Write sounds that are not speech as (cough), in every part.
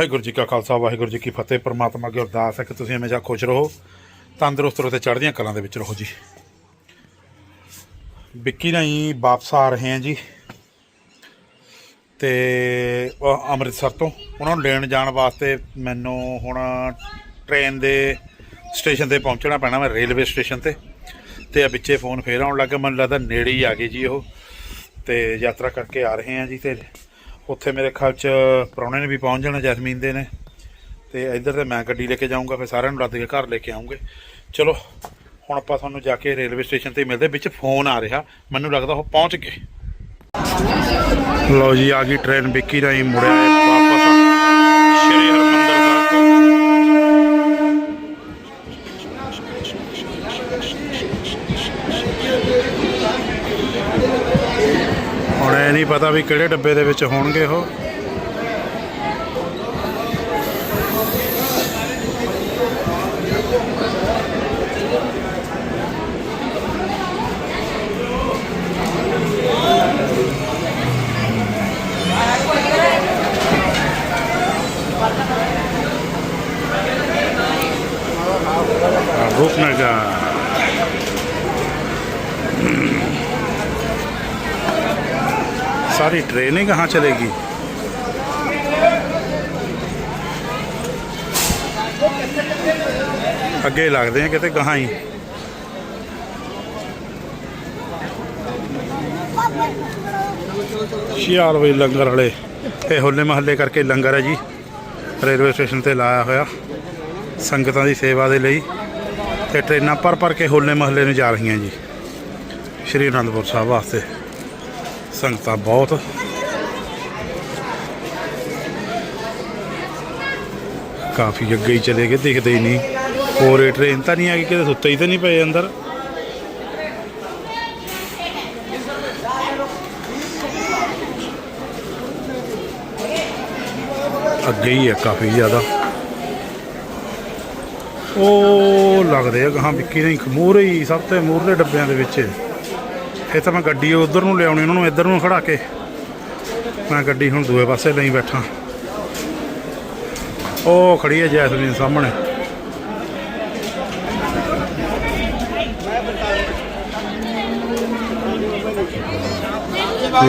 ਵਾਹਿਗੁਰੂ ਜੀ ਕਾ ਖਾਲਸਾ, ਵਾਹਿਗੁਰੂ ਜੀ ਕੀ ਫਤਿਹ। ਪ੍ਰਮਾਤਮਾ ਅੱਗੇ ਅਰਦਾਸ ਹੈ ਕਿ ਤੁਸੀਂ ਹਮੇਸ਼ਾ ਖੁਸ਼ ਰਹੋ, ਤੰਦਰੁਸਤ ਰਹੋ ਤੇ ਚੜ੍ਹਦੀਆਂ ਕਲਾਂ ਦੇ ਵਿੱਚ ਰਹੋ ਜੀ। ਵਿੱਕੀ ਨਹੀਂ ਵਾਪਸ ਆ ਰਹੇ ਹਾਂ ਜੀ। ਤੇ ਉਹ ਅੰਮ੍ਰਿਤਸਰ ਤੋਂ, ਉਹਨਾਂ ਨੂੰ ਲੈਣ ਜਾਣ ਵਾਸਤੇ ਮੈਨੂੰ ਹੁਣ ਟ੍ਰੇਨ ਦੇ ਸਟੇਸ਼ਨ ਤੇ ਪਹੁੰਚਣਾ ਪੈਣਾ ਮੈਂ ਰੇਲਵੇ ਸਟੇਸ਼ਨ ਤੇ। ਤੇ ਆ ਵਿੱਚੇ ਫੋਨ ਫੇਰ ਆਉਣ ਲੱਗਾ, ਮੈਨੂੰ ਲੱਗਦਾ ਨੇੜੇ ਹੀ ਆ ਗਏ ਜੀ ਉਹ। ਤੇ ਯਾਤਰਾ ਕਰਕੇ ਆ ਰਹੇ ਹਾਂ ਜੀ ਤੇ ਉੱਥੇ ਮੇਰੇ ਖਿਆਲ ਚ ਪ੍ਰਾਹੁਣੇ ਨੇ ਵੀ ਪਹੁੰਚ ਜਾਣਾ, ਜੈਸਮੀਨ ਦੇ ਨੇ। ਤੇ ਇੱਧਰ ਤੇ ਮੈਂ ਗੱਡੀ ਲੈ ਕੇ ਜਾਊਂਗਾ, ਫਿਰ ਸਾਰਿਆਂ ਨੂੰ ਲੱਦ ਕੇ ਘਰ ਲੈ ਕੇ ਆਉਂਗੇ ਚਲੋ, ਹੁਣ ਆਪਾਂ ਤੁਹਾਨੂੰ ਜਾ ਕੇ ਰੇਲਵੇ ਸਟੇਸ਼ਨ ਤੇ ਮਿਲਦੇ, ਵਿੱਚ ਫੋਨ ਆ ਰਿਹਾ। ਮੈਨੂੰ ਲੱਗਦਾ ਉਹ ਪਹੁੰਚ ਗਏ। ਲਓ ਜੀ, ਆ ਗਈ ਟ੍ਰੇਨ ਵਿੱਕੀ ਰਾਹੀਂ ਮੁੜਿਆ ਵਾਪਸ। ਸ਼੍ਰੀ ਹਰਮੰਦਰ ਨਹੀਂ ਪਤਾ ਵੀ ਕਿਹੜੇ ਡੱਬੇ ਦੇ ਵਿੱਚ ਹੋਣਗੇ ਉਹ। सारी ट्रेनें कहाँ चलेगी ਅੱਗੇ ਲੱਗਦੇ ਆ ਕਿਤੇ ਗਾਹਾਂ ਹੀ ਸ਼ਿਆਲ ਵਈ ਲੰਗਰ ਵਾਲੇ ਇਹ ਹੋਲੇ ਮਹੱਲੇ ਕਰਕੇ ਲੰਗਰ ਹੈ ਜੀ ਰੇਲਵੇ ਸਟੇਸ਼ਨ ਤੇ ਲਾਇਆ ਹੋਇਆ ਸੰਗਤਾਂ ਦੀ ਸੇਵਾ ਦੇ ਲਈ ਤੇ ਟ੍ਰੇਨਾਂ ਭਰ ਭਰ ਕੇ ਹੋਲੇ ਮਹੱਲੇ ਨੂੰ ਜਾ ਰਹੀਆਂ ਜੀ ਸ਼੍ਰੀ ਅਨੰਦਪੁਰ ਸਾਹਿਬ ਵਾਸਤੇ ਸੰਗਤਾਂ ਬਹੁਤ। ਕਾਫੀ ਅੱਗੇ ਹੀ ਚਲੇ ਗਏ, ਦਿਖਦੇ ਹੀ ਨਹੀਂ। ਹੋਰ ਇਹ ਟ੍ਰੇਨ ਤਾਂ ਨਹੀਂ ਆ ਗਈ ਕਿਤੇ ਸੁੱਤੇ ਹੀ ਤਾਂ ਨਹੀਂ ਪਏ ਅੰਦਰ। ਅੱਗੇ ਹੀ ਹੈ ਕਾਫੀ ਜ਼ਿਆਦਾ। ਉਹ ਲੱਗਦੇ ਆ ਗਾਹਾਂ ਵਿੱਕੀ ਨਹੀਂ ਮੂਹਰੇ ਹੀ, ਸਭ ਤੋਂ ਮੂਹਰੇ ਡੱਬਿਆਂ ਦੇ ਵਿੱਚ। ਇਹ ਤਾਂ ਮੈਂ ਗੱਡੀ ਉਧਰ ਨੂੰ ਲਿਆਉਣੀ ਉਹਨਾਂ ਨੂੰ ਇੱਧਰ ਨੂੰ ਖੜਾ ਕੇ। ਮੈਂ ਗੱਡੀ ਹੁਣ ਦੂਏ ਪਾਸੇ ਲਈ ਬੈਠਾ। ਉਹ ਖੜੀ ਹੈ ਜੈਸਮੀਨ ਸਾਹਮਣੇ।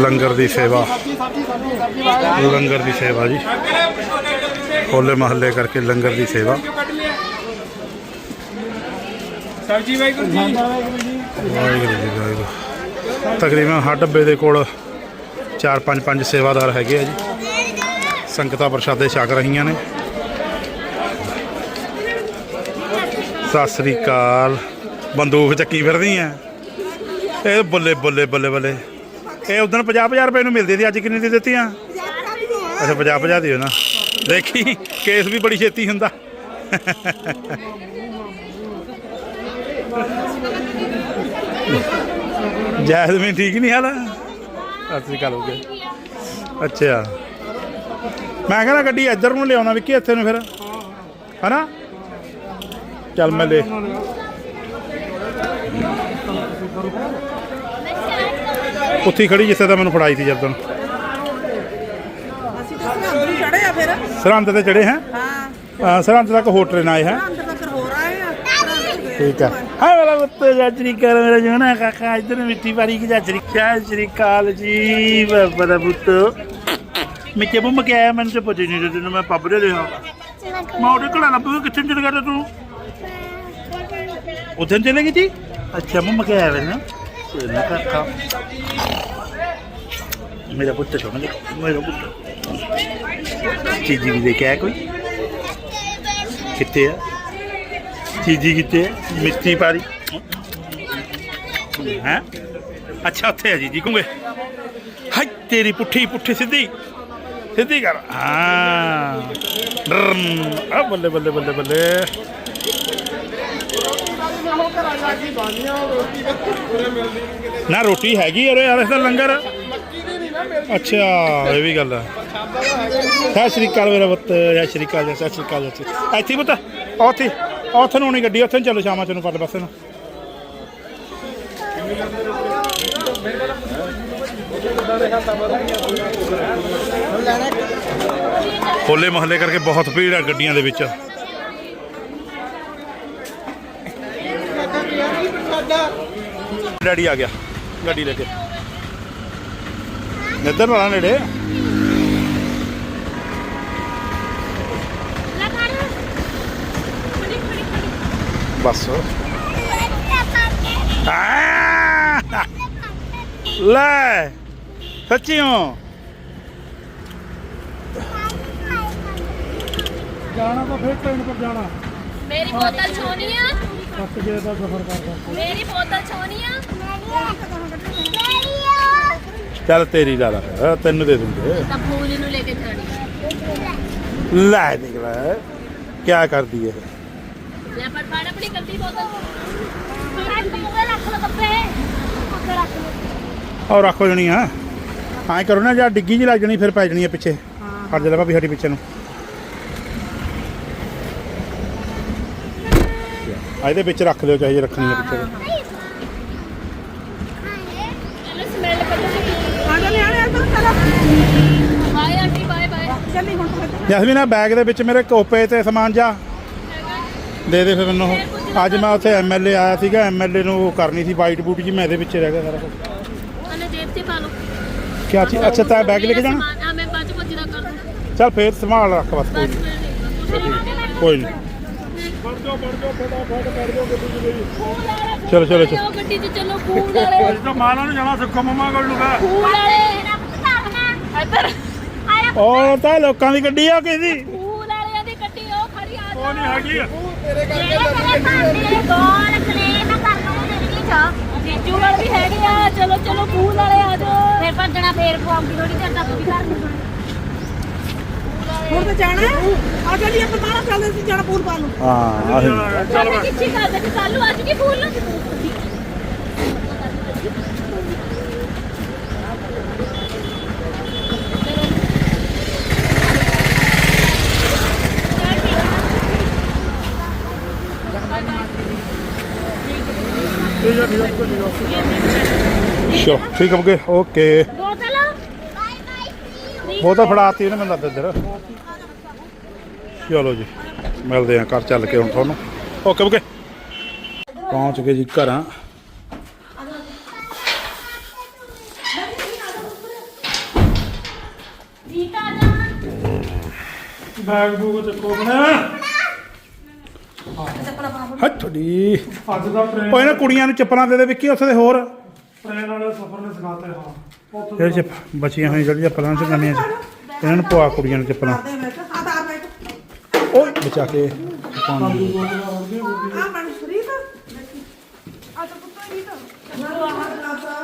ਲੰਗਰ ਦੀ ਸੇਵਾ। ਲੰਗਰ ਦੀ ਸੇਵਾ ਜੀ। ਹੋਲੇ ਮਹੱਲੇ ਕਰਕੇ ਲੰਗਰ ਦੀ ਸੇਵਾ। ਸਬਜੀ ਵਾਹਿਗੁਰੂ ਜੀ। ਵਾਹਿਗੁਰੂ ਜੀ ਵਾਹਿਗੁਰੂ। ਤਕਰੀਬਨ ਹਰ ਡੱਬੇ ਦੇ ਕੋਲ 4 5 5 ਸੇਵਾਦਾਰ ਹੈਗੇ ਆ ਜੀ। ਸੰਗਤਾਂ ਪ੍ਰਸ਼ਾਦੇ ਛਕ ਰਹੀਆਂ ਨੇ। ਸਤਿ ਸ੍ਰੀ ਅਕਾਲ। ਬੰਦੂਕ ਚੱਕੀ ਫਿਰਦੀ ਆ ਇਹ ਬੱਲੇ ਬੱਲੇ ਬੱਲੇ ਬੱਲੇ। ਇਹ ਉਦੋਂ 50 50 ਰੁਪਏ ਨੂੰ ਮਿਲਦੀ ਸੀ, ਅੱਜ ਕਿੰਨੀ ਦੀ ਦਿੱਤੀਆਂ? ਅੱਛਾ 50 50 ਦਿਓ ਨਾ ਦੇਖੀ, ਕੇਸ ਵੀ ਬੜੀ ਛੇਤੀ ਹੁੰਦਾ। ਜੈਸਮੀਨ ਠੀਕ ਨਹੀਂ ਹਾਲ? ਸਤਿ ਸ੍ਰੀ ਅਕਾਲ ਹੋ ਗਿਆ। ਅੱਛਾ। ਮੈਂ ਕਹਿੰਦਾ ਗੱਡੀ ਇੱਧਰ ਨੂੰ ਲਿਆਉਣਾ ਵਿੱਕੀ ਇੱਥੇ ਨੂੰ ਫਿਰ। ਹਨਾ? ਚੱਲ ਮੈਂ ਲੈ ਉੱਥੇ ਖੜੀ ਜਿੱਥੇ ਤਾਂ ਮੈਨੂੰ ਫੜਾਈ ਸੀ ਜਦੋਂ ਅਸੀਂ ਤਾਂ ਅੰਦਰ ਚੜੇ ਆ ਫਿਰ। ਸਰਹੰਦ ਤੇ ਚੜੇ ਹੈ? ਹਾਂ। ਸਰਹੰਦ ਤੱਕ ਹੋਰ ਟ੍ਰੇਨ ਆਏ ਹੈ? ਅੰਦਰ ਤੱਕ ਹੋਰ ਆਏ ਆ। ਸਰਹੰਦ। ਠੀਕ ਹੈ। ਹਾਂ ਮੇਰਾ ਬੱਤੇ ਜਾਜਰੀ ਕਰ ਮੇਰਾ ਜੋਨਾ ਕਾਕਾ, ਇਧਰ ਮਿੱਟੀ ਪਾਰੀ ਕੀ ਜਾਜਰੀ ਕਿਆ ਸ੍ਰੀ ਕਾਲ ਜੀ ਬਾਬਾ ਦਾ ਪੁੱਤ। ਮੈਂ ਕਿ ਬੰਮ ਕੇ ਆਇਆ, ਮੈਨੂੰ ਤੇ ਪਤਾ ਨਹੀਂ ਜਦੋਂ ਮੈਂ ਪੱਬ ਦੇ ਲਿਆ। ਮੈਂ ਉਹਦੇ ਕੋਲ ਲੱਭ ਕੇ ਕਿੱਥੇ ਚਲ ਗਿਆ ਤੂੰ ਉਧਰ ਚਲੇ ਗਈ ਸੀ ਅੱਛਾ ਮੰਮਾ ਕੇ ਆਇਆ ਨਾ। ਨਾ ਕਾਕਾ। ਮੇਰਾ ਪੁੱਤ ਸੋਣਾ ਮੇਰਾ ਪੁੱਤ। ਚੀਜੀ ਵੀ ਦੇ ਕੋਈ? ਕਿੱਥੇ ਆ? ਚੀਜੀ ਕਿਤੇ ਹੈ? ਪਾਰੀ। ਹੈ? ਅੱਛਾ, ਉੱਥੇ ਹੈ ਜੀ ਜੀ ਕੂਗੇ ਹਾਈ ਤੇਰੀ ਪੁੱਠੀ ਪੁੱਠੀ ਸਿੱਧੀ। ਸਿੱਧੀ ਕਰ। ਹਾਂ। ਆ ਬੱਲੇ ਬੱਲੇ ਬੱਲੇ ਬੱਲੇ। ਨਾ, ਰੋਟੀ ਹੈਗੀ ਅਰੇ ਯਾਰ, ਇਸ ਲੰਗਰ। ਅੱਛਾ, ਇਹ ਵੀ ਗੱਲ ਹੈ ਸਤਿ ਸ਼੍ਰੀ ਅਕਾਲ, ਮੇਰਾ ਪੁੱਤ। ਸਤਿ ਸ਼੍ਰੀ ਅਕਾਲ, ਸਤਿ ਸ਼੍ਰੀ ਅਕਾਲ, ਸਤਿ ਸ਼੍ਰੀ ਅਕਾਲ। ਇੱਥੇ ਹੀ ਪੁੱਤ। ਉੱਥੇ। ਉੱਥੇ ਨੂੰ ਹੋਣੀ ਗੱਡੀ ਉੱਥੇ ਨੂੰ ਚੱਲੋ ਸ਼ਾਮਾਂ ਚ ਨੂੰ ਪਰਲੇ ਪਾਸੇ ਨੂੰ। ਹੋਲੇ ਮਹੱਲੇ ਕਰਕੇ ਬਹੁਤ ਭੀੜ ਹੈ ਗੱਡੀਆਂ ਦੇ ਵਿੱਚ। ਡੈਡੀ ਆ ਗਿਆ ਗੱਡੀ ਲੈ ਕੇ। ਇੱਧਰ ਵਾਲਾ ਨੇੜੇ। ਬਸ। ਲੈ। ਸੱਚੀਓ ਜਾਣਾ ਤਾਂ ਫਿਰ ਟ੍ਰੇਨ ਪਰ ਜਾਣਾ। ਮੇਰੀ ਬੋਤਲ ਛੋਣੀ ਆ। ਸੱਤ ਜੇ ਦਾ ਸਫ਼ਰ ਕਰਦਾ ਮੇਰੀ ਬੋਤਲ ਛੋਣੀ ਆ। ਚੱਲ ਤੇਰੀ ਲਾ ਲਾ ਤੈਨੂੰ ਦੇ ਦੂੰਗੇ। ਤਾਂ ਫੂਲ ਨੂੰ ਲੈ ਕੇ ਜਾਣੀ ਲੈ ਨਿਕਲਾ ਕੀ ਕਰਦੀ ਹੈ ਲੈ ਪਰ ਫੜ ਆਪਣੀ ਕੱਤੀ ਬੋਤਲ। ਰੱਖ ਲੋ ਕੱਪੜੇ। ਰੱਖ ਲੋ ਔਰ ਰੱਖੋ ਜਣੀ ਆ। ਐਂ ਕਰੋ ਨਾ ਜਾਂ ਡਿੱਗੀ ਜੀ ਲੱਗ ਜਣੀ ਫਿਰ ਪੈ ਜਣੀ ਆ ਪਿੱਛੇ। ਹਟ ਜਾ ਭਾਬੀ ਸਾਡੀ ਪਿੱਛੇ ਨੂੰ। ਆ ਇਹਦੇ ਵਿੱਚ ਰੱਖ ਲਿਓ ਚਾਹੇ ਜੇ ਰੱਖਣੀ ਹੈ ਪਿੱਛੇ। ਇਹਨੂੰ ਸਮੈਲ ਕੱਢੋ ਆ ਜਾ ਨਿਆਣੇ ਇੱਧਰ ਚਲੋ ਬਾਏ ਆਂਟੀ ਬਾਏ ਬਾਏ। ਚੱਲੀ ਹੁਣ ਤੂੰ। ਜੈਸਮੀਨ ਆ ਬੈਗ ਦੇ ਵਿੱਚ ਮੇਰੇ ਕੋਪੇ ਤੇ ਸਮਾਨ ਜਾ। ਦੇ ਦੇ ਫਿਰ ਮੈਨੂੰ। ਉਹ। ਅੱਜ ਮੈਂ ਉੱਥੇ ਐਮਐਲਏ ਆਇਆ ਸੀਗਾ ਐਮਐਲਏ ਨੂੰ ਉਹ ਕਰਨੀ ਸੀ ਵਾਈਟ ਬੂਟ ਜੀ ਮੈਂ ਇਹਦੇ ਵਿੱਚ ਰਹਿ ਗਿਆ ਸਾਰਾ ਕੁਝ ਅਨੇ ਜੇਬ ਤੇ ਪਾ ਲਓ। ਕੀ ਚੀਜ਼ ਅੱਛਾ ਤਾਂ ਬੈਗ ਲੈ ਕੇ ਜਾਣਾ? ਸਮਾਨ ਆ ਮੈਂ ਬਾਅਦ ਚ ਪੁੱਛਦਾ ਕਰ ਦੂੰ ਚੱਲ ਫੇਰ ਸੰਭਾਲ ਰੱਖ ਬਸ ਕੋਈ ਨੀ, ਕੋਈ ਨਹੀਂ। ਚਲੋ ਚਲੋ ਚਲੋ। ਗੱਡੀ 'ਚ ਚੱਲੋ ਫੂਲ ਵਾਲੇ। ਅੱਜ ਤਾਂ ਮਾਲਾ ਨੂੰ ਜਾਣਾ ਸੁੱਖਾ ਮਮਾ ਕੋਲ ਲੂਗਾ ਫੂਲ ਵਾਲੇ। ਇੱਧਰ। ਆਇਆ ਉਹ ਤਾਂ ਲੋਕਾਂ ਦੀ ਗੱਡੀ ਆ ਕਿਸੇ ਦੀ। ਵਾਲਿਆਂ ਦੀ ਗੱਡੀ ਉਹ ਖੜੀ ਆ ਉਹ ਨਹੀਂ ਹੈਗੀ। ਆ ਜੀਜੂ ਵਾਲ ਵੀ ਹੈਗੇ ਆ ਚਲੋ ਚਲੋ ਫੂਲ ਵਾਲੇ ਆ ਜਾਓ। ਫਿਰ ਭੱਜਣਾ ਫੇਰ ਖਵਾਉਂਗੀ ਥੋੜੀ ਚਿਰ ਤੱਕ ਵੀ ਘਰ ਨੂੰ ਹੁਣ ਤੇ ਜਾਣਾ ਹੈ? ਆ ਚੱਲੀ ਆਪਾਂ ਤਾਂ ਚੱਲਦੇ ਸੀ ਜਾਣਾ ਪੂਲ ਪਾ ਨੂੰ। ਹਾਂ ਆਹੀ। ਚੱਲ ਮੈਂ ਕਿੱਥੇ ਕਰ ਦੇ ਕੱਲੂ ਅੱਜ ਕੀ ਫੂਲ ਸ਼ੋ ਠੀਕ ਹੋ ਗਏ ਓਕੇ। ਬੋਤਲ? ਬਾਏ ਬਾਏ ਉਹ ਤਾਂ ਫੜਾਤੀ ਉਹਨੇ ਮੈਨੂੰ ਇੱਧਰ। ਚਲੋ ਜੀ ਮਿਲਦੇ ਆਂ ਘਰ ਚੱਲ ਕੇ ਹੁਣ ਤੁਹਾਨੂੰ। ਓਕੇ ਓਕੇ ਪਹੁੰਚ ਗਏ ਜੀ ਘਰਾਂ। ਬੈਗ ਬੂਗ ਚੱਕੋ ਬਣਾ ਹੱਥ ਤੁਹਾਡੀ ਅੱਜ ਦਾ ਟ੍ਰੇਨ ਉਹ ਇਹਨਾਂ ਕੁੜੀਆਂ ਨੂੰ ਚੱਪਲਾਂ ਦੇ ਦੇ ਵਿੱਕੀ ਉੱਥੇ ਦੇ ਹੋਰ। ਟ੍ਰੇਨ ਵਾਲੇ ਸਫ਼ਰ ਨੇ ਸਿਖਾਤੇ ਹਾਂ। ਉੱਥੇ ਇਹ ਚ ਬਚੀਆਂ ਹੋਈਆਂ ਜਿਹੜੀਆਂ ਚੱਪਲਾਂ ਚ ਨਵੀਆਂ ਚ ਇਹਨਾਂ ਨੂੰ ਪਵਾ ਕੁੜੀਆਂ ਨੂੰ ਚੱਪਲਾਂ। ਓਏ ਬਚਾ ਕੇ ਗਲਾਸਾ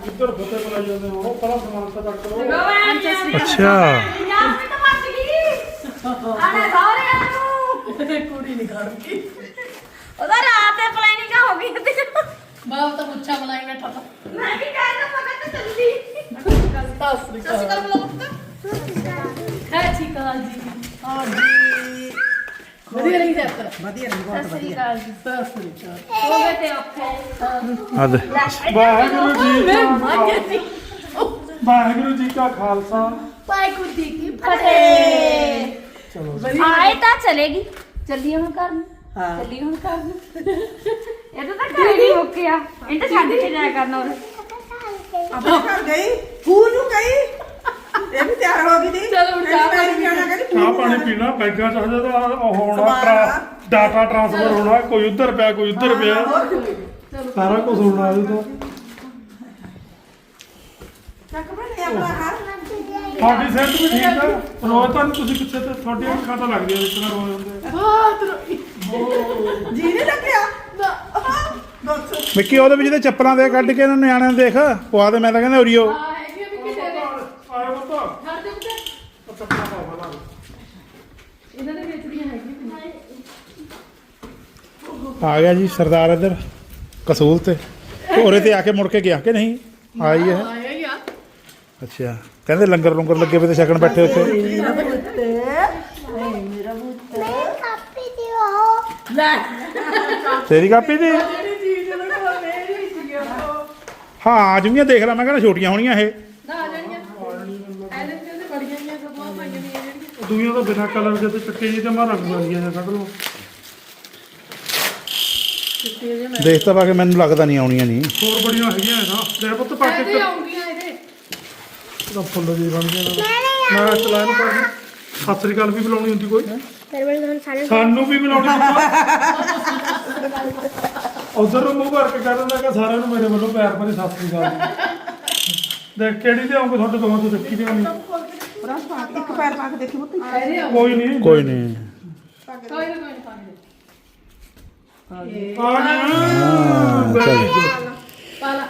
ਉੱਧਰ ਫਤੇ ਪਲਾਈ ਜਾਂਦੇ ਹੋ। ਉਹ ਪਹਿਲਾਂ ਸਮਾਨ ਤਾਂ ਚੱਕ ਲਓ। ਅੱਛਾ। ਯਾਰ ਮੈਂ ਤਾਂ ਮੱਚ ਗਈ। ਆਣਾ ਸਾਰੇ ਨੂੰ ਉਹਦਾ ਰਾਤ ਦੇ ਪਲੈਨਿੰਗ ਹੋ ਗਈ ਤੇ ਬਾਪ ਤਾਂ ਪੁੱਛਾ ਬਲਾਈ ਬੈਠਾ ਤਾ ਮੈਂ ਕੀ ਕਹਿਣਾ ਪਕੜ ਤੇ ਚੱਲਦੀ ਸਤਿ ਸ਼੍ਰੀ ਅਕਾਲ ਹੈ ਠੀਕ ਆ ਜੀ ਹਾਂ ਜੀ ਵਧੀਆ ਰਹੀ ਯਾਤਰਾ ਵਧੀਆ ਨਹੀਂ ਬਹੁਤ ਸਤਿ ਸ੍ਰੀ ਅਕਾਲ ਜੀ ਸਤਿ ਸ਼੍ਰੀ ਅਕਾਲ ਹੋ ਗਏ ਤੇ ਔਖੇ ਹੱਦ ਵਾਹਿਗੁਰੂ ਜੀ ਮੈਂ ਕਾ ਮਾਗੇ ਸੀ ਵਾਹਿਗੁਰੂ ਜੀ ਕਾ ਖਾਲਸਾ ਵਾਹਿਗੁਰੂ ਜੀ ਕੀ ਫਟੇ ਚਲੋ ਆਏ ਤਾਂ ਚਲੇਗੀ ਚੱਲੀਏ ਹੁਣ ਘਰ ਨੂੰ? ਹਾਂ। ਚੱਲੀ ਹੁਣ ਘਰ ਨੂੰ? (laughs) ਇਹ ਤਾਂ ਤਾਂ ਘਰ ਹੀ ਮੁੱਕਿਆ ਇਹ ਤਾਂ ਛੱਡ ਕੇ ਜਾਇਆ ਕਰਨਾ ਉਹ ਆਪਣੇ ਘਰ ਗਈ? ਫੂਲ ਨੂੰ ਗਈ? ਇਹ ਵੀ ਤਿਆਰ ਹੋ ਗਈ ਸੀ ਚਲੋ ਹੁਣ ਚਾਹ ਕਹਿੰਦੀ ਚਾਹ ਪਾਣੀ ਪੀਣਾ ਬੈਗਾਂ ਚ ਹਜੇ ਤਾਂ ਉਹ ਹੋਣਾ ਸਮਾਨ ਟਰਾ। ਡਾਟਾ ਟ੍ਰਾਂਸਫਰ ਹੋਣਾ ਕੋਈ ਉੱਧਰ ਪਿਆ ਕੋਈ ਉੱਧਰ ਪਿਆ। ਸਾਰਾ ਕੁਝ ਹੋਣਾ ਇਹਦੇ ਤੋਂ। ਚੱਕ ਬਣੇ ਆਪਣਾ ਹਾਂ। ਤੁਹਾਡੀ ਸਿਹਤ ਵੀ ਠੀਕ ਆ। ਰੋਜ਼ ਤਾਂ ਨੀ ਤੁਸੀਂ ਕਿੱਥੇ ਤੇ ਤੁਹਾਡੀਆਂ ਅੱਖਾਂ ਤਾਂ ਲੱਗਦੀਆਂ ਇਸ ਤਰ੍ਹਾਂ ਰੋਜ਼ ਹੁੰਦੇ ਹਾਂ ਤੇਰਾ ਜੀ ਨਹੀਂ ਲੱਗਿਆ? ਵਿੱਕੀ ਉਹਦੇ ਵਿੱਚ ਤੇ ਚੱਪਲਾਂ ਦੇ ਕੱਢ ਕੇ ਇਹਨਾਂ ਨਿਆਣਿਆਂ ਨੂੰ ਦੇਖ ਪਵਾ ਦੇ ਮੈਂ ਤਾਂ ਕਹਿੰਦਾ ਉਰੀਓ। ਹਾਂ ਹੈਗੀ ਆ ਵੀ ਕਿਸੇ ਦੇ। ਆਏ ਬਤਾ ਛੱਡ ਦੇ ਪੁੱਤ ਚੱਪਲਾਂ ਪਾਵਾ ਲਾ ਇਹਨਾਂ ਦੇ ਵਿੱਚ ਦੀਆਂ ਹੈਗੀ ਆ ਗਿਆ ਜੀ ਸਰਦਾਰ ਇੱਧਰ ਕਸੂਲ ਤੇ। ਹੋਰੇ ਤੇ ਆ ਕੇ ਮੁੜ ਕੇ ਗਿਆ ਕਿ ਨਹੀਂ? ਆਈ ਹੈ। ਅੱਛਾ। ਕਹਿੰਦੇ ਲੰਗਰ ਲੰਗਰ ਲੱਗੇ ਪਏ ਤੇ ਛਕਣ ਬੈਠੇ ਉੱਥੇ। ਮੇਰਾ ਪੁੱਤ ਮੇਰਾ ਪੁੱਤ ਲੈ ਤੇਰੀ ਕਾਪੀ ਦੀ? ਜਿਹੜੀ ਚੀਜ਼ ਦੇ ਕੋਲ ਮੇਰੀ ਵਿੱਚ ਗਿਆ ਹਾਂ, ਆ ਦੇਖ ਲੈ, ਮੈਂ ਕਹਿੰਦਾ ਛੋਟੀਆਂ ਹੋਣੀਆਂ ਇਹ। ਨਾ ਆ ਜਾਣੀਆਂ ਐਲਨ ਕਹਿੰਦੇ ਬੜੀਆਂ ਹੀ ਦੁਨੀਆ ਤੋਂ ਬਿਨਾ ਕਲਰ ਦੇ ਤੇ ਚਿੱਟੇ ਜਿਹੇ ਤੇ ਮੈਂ ਰੰਗ ਵਾਲੀਆਂ ਜਾਂ ਕੱਢ ਲਓ। ਦੇਖ ਤਾਂ ਪਾ ਕੇ ਮੈਨੂੰ ਲੱਗਦਾ ਨਹੀਂ ਆਉਣੀਆਂ ਨਹੀਂ ਹੋਰ ਬੜੀਆਂ ਹੈਗੀਆਂ ਨਾ ਲੈ ਪੁੱਤ ਪਾ ਕੇ ਇਹਦੇ ਆਉਂਗੀਆਂ ਇਹਦਾ ਫੁੱਲ ਜੀ ਬਣ ਗਿਆ ਮੈਂ ਚਲਾ ਇਹਨੂੰ ਪਾ ਕੇ ਸਤਿ ਸ੍ਰੀ ਅਕਾਲ ਵੀ ਬੁਲਾਉਣੀ ਹੁੰਦੀ ਕੋਈ? ਸਾਨੂੰ ਵੀ ਬੁਲਾਉਣੀ ਉਧਰ ਨੂੰ ਮੂੰਹ ਕਰਕੇ ਕਹਿ ਦਿੰਦਾ ਕਿ ਸਾਰਿਆਂ ਨੂੰ ਮੇਰੇ ਵੱਲੋਂ ਪਿਆਰ ਭਰੀ ਸਤਿ ਸ੍ਰੀ ਅਕਾਲ। ਦੇਖ ਕਿਹੜੀ ਤੇ ਆਉਂਗੇ ਤੁਹਾਡੇ ਦੋਵਾਂ ਤੋਂ ਦੇਖੀ ਤੇ ਆਉਣੀ ਬਰਸ਼ ਪਾ ਕੇ ਇੱਕ ਪੈਰ ਪਾ ਕੇ ਦੇਖੀ ਆਉਂ ਕੋਈ ਨਹੀਂ। ਕੋਈ ਨਹੀਂ। ਗਿਆ। ਚੱਲ। ਪਾਲਾ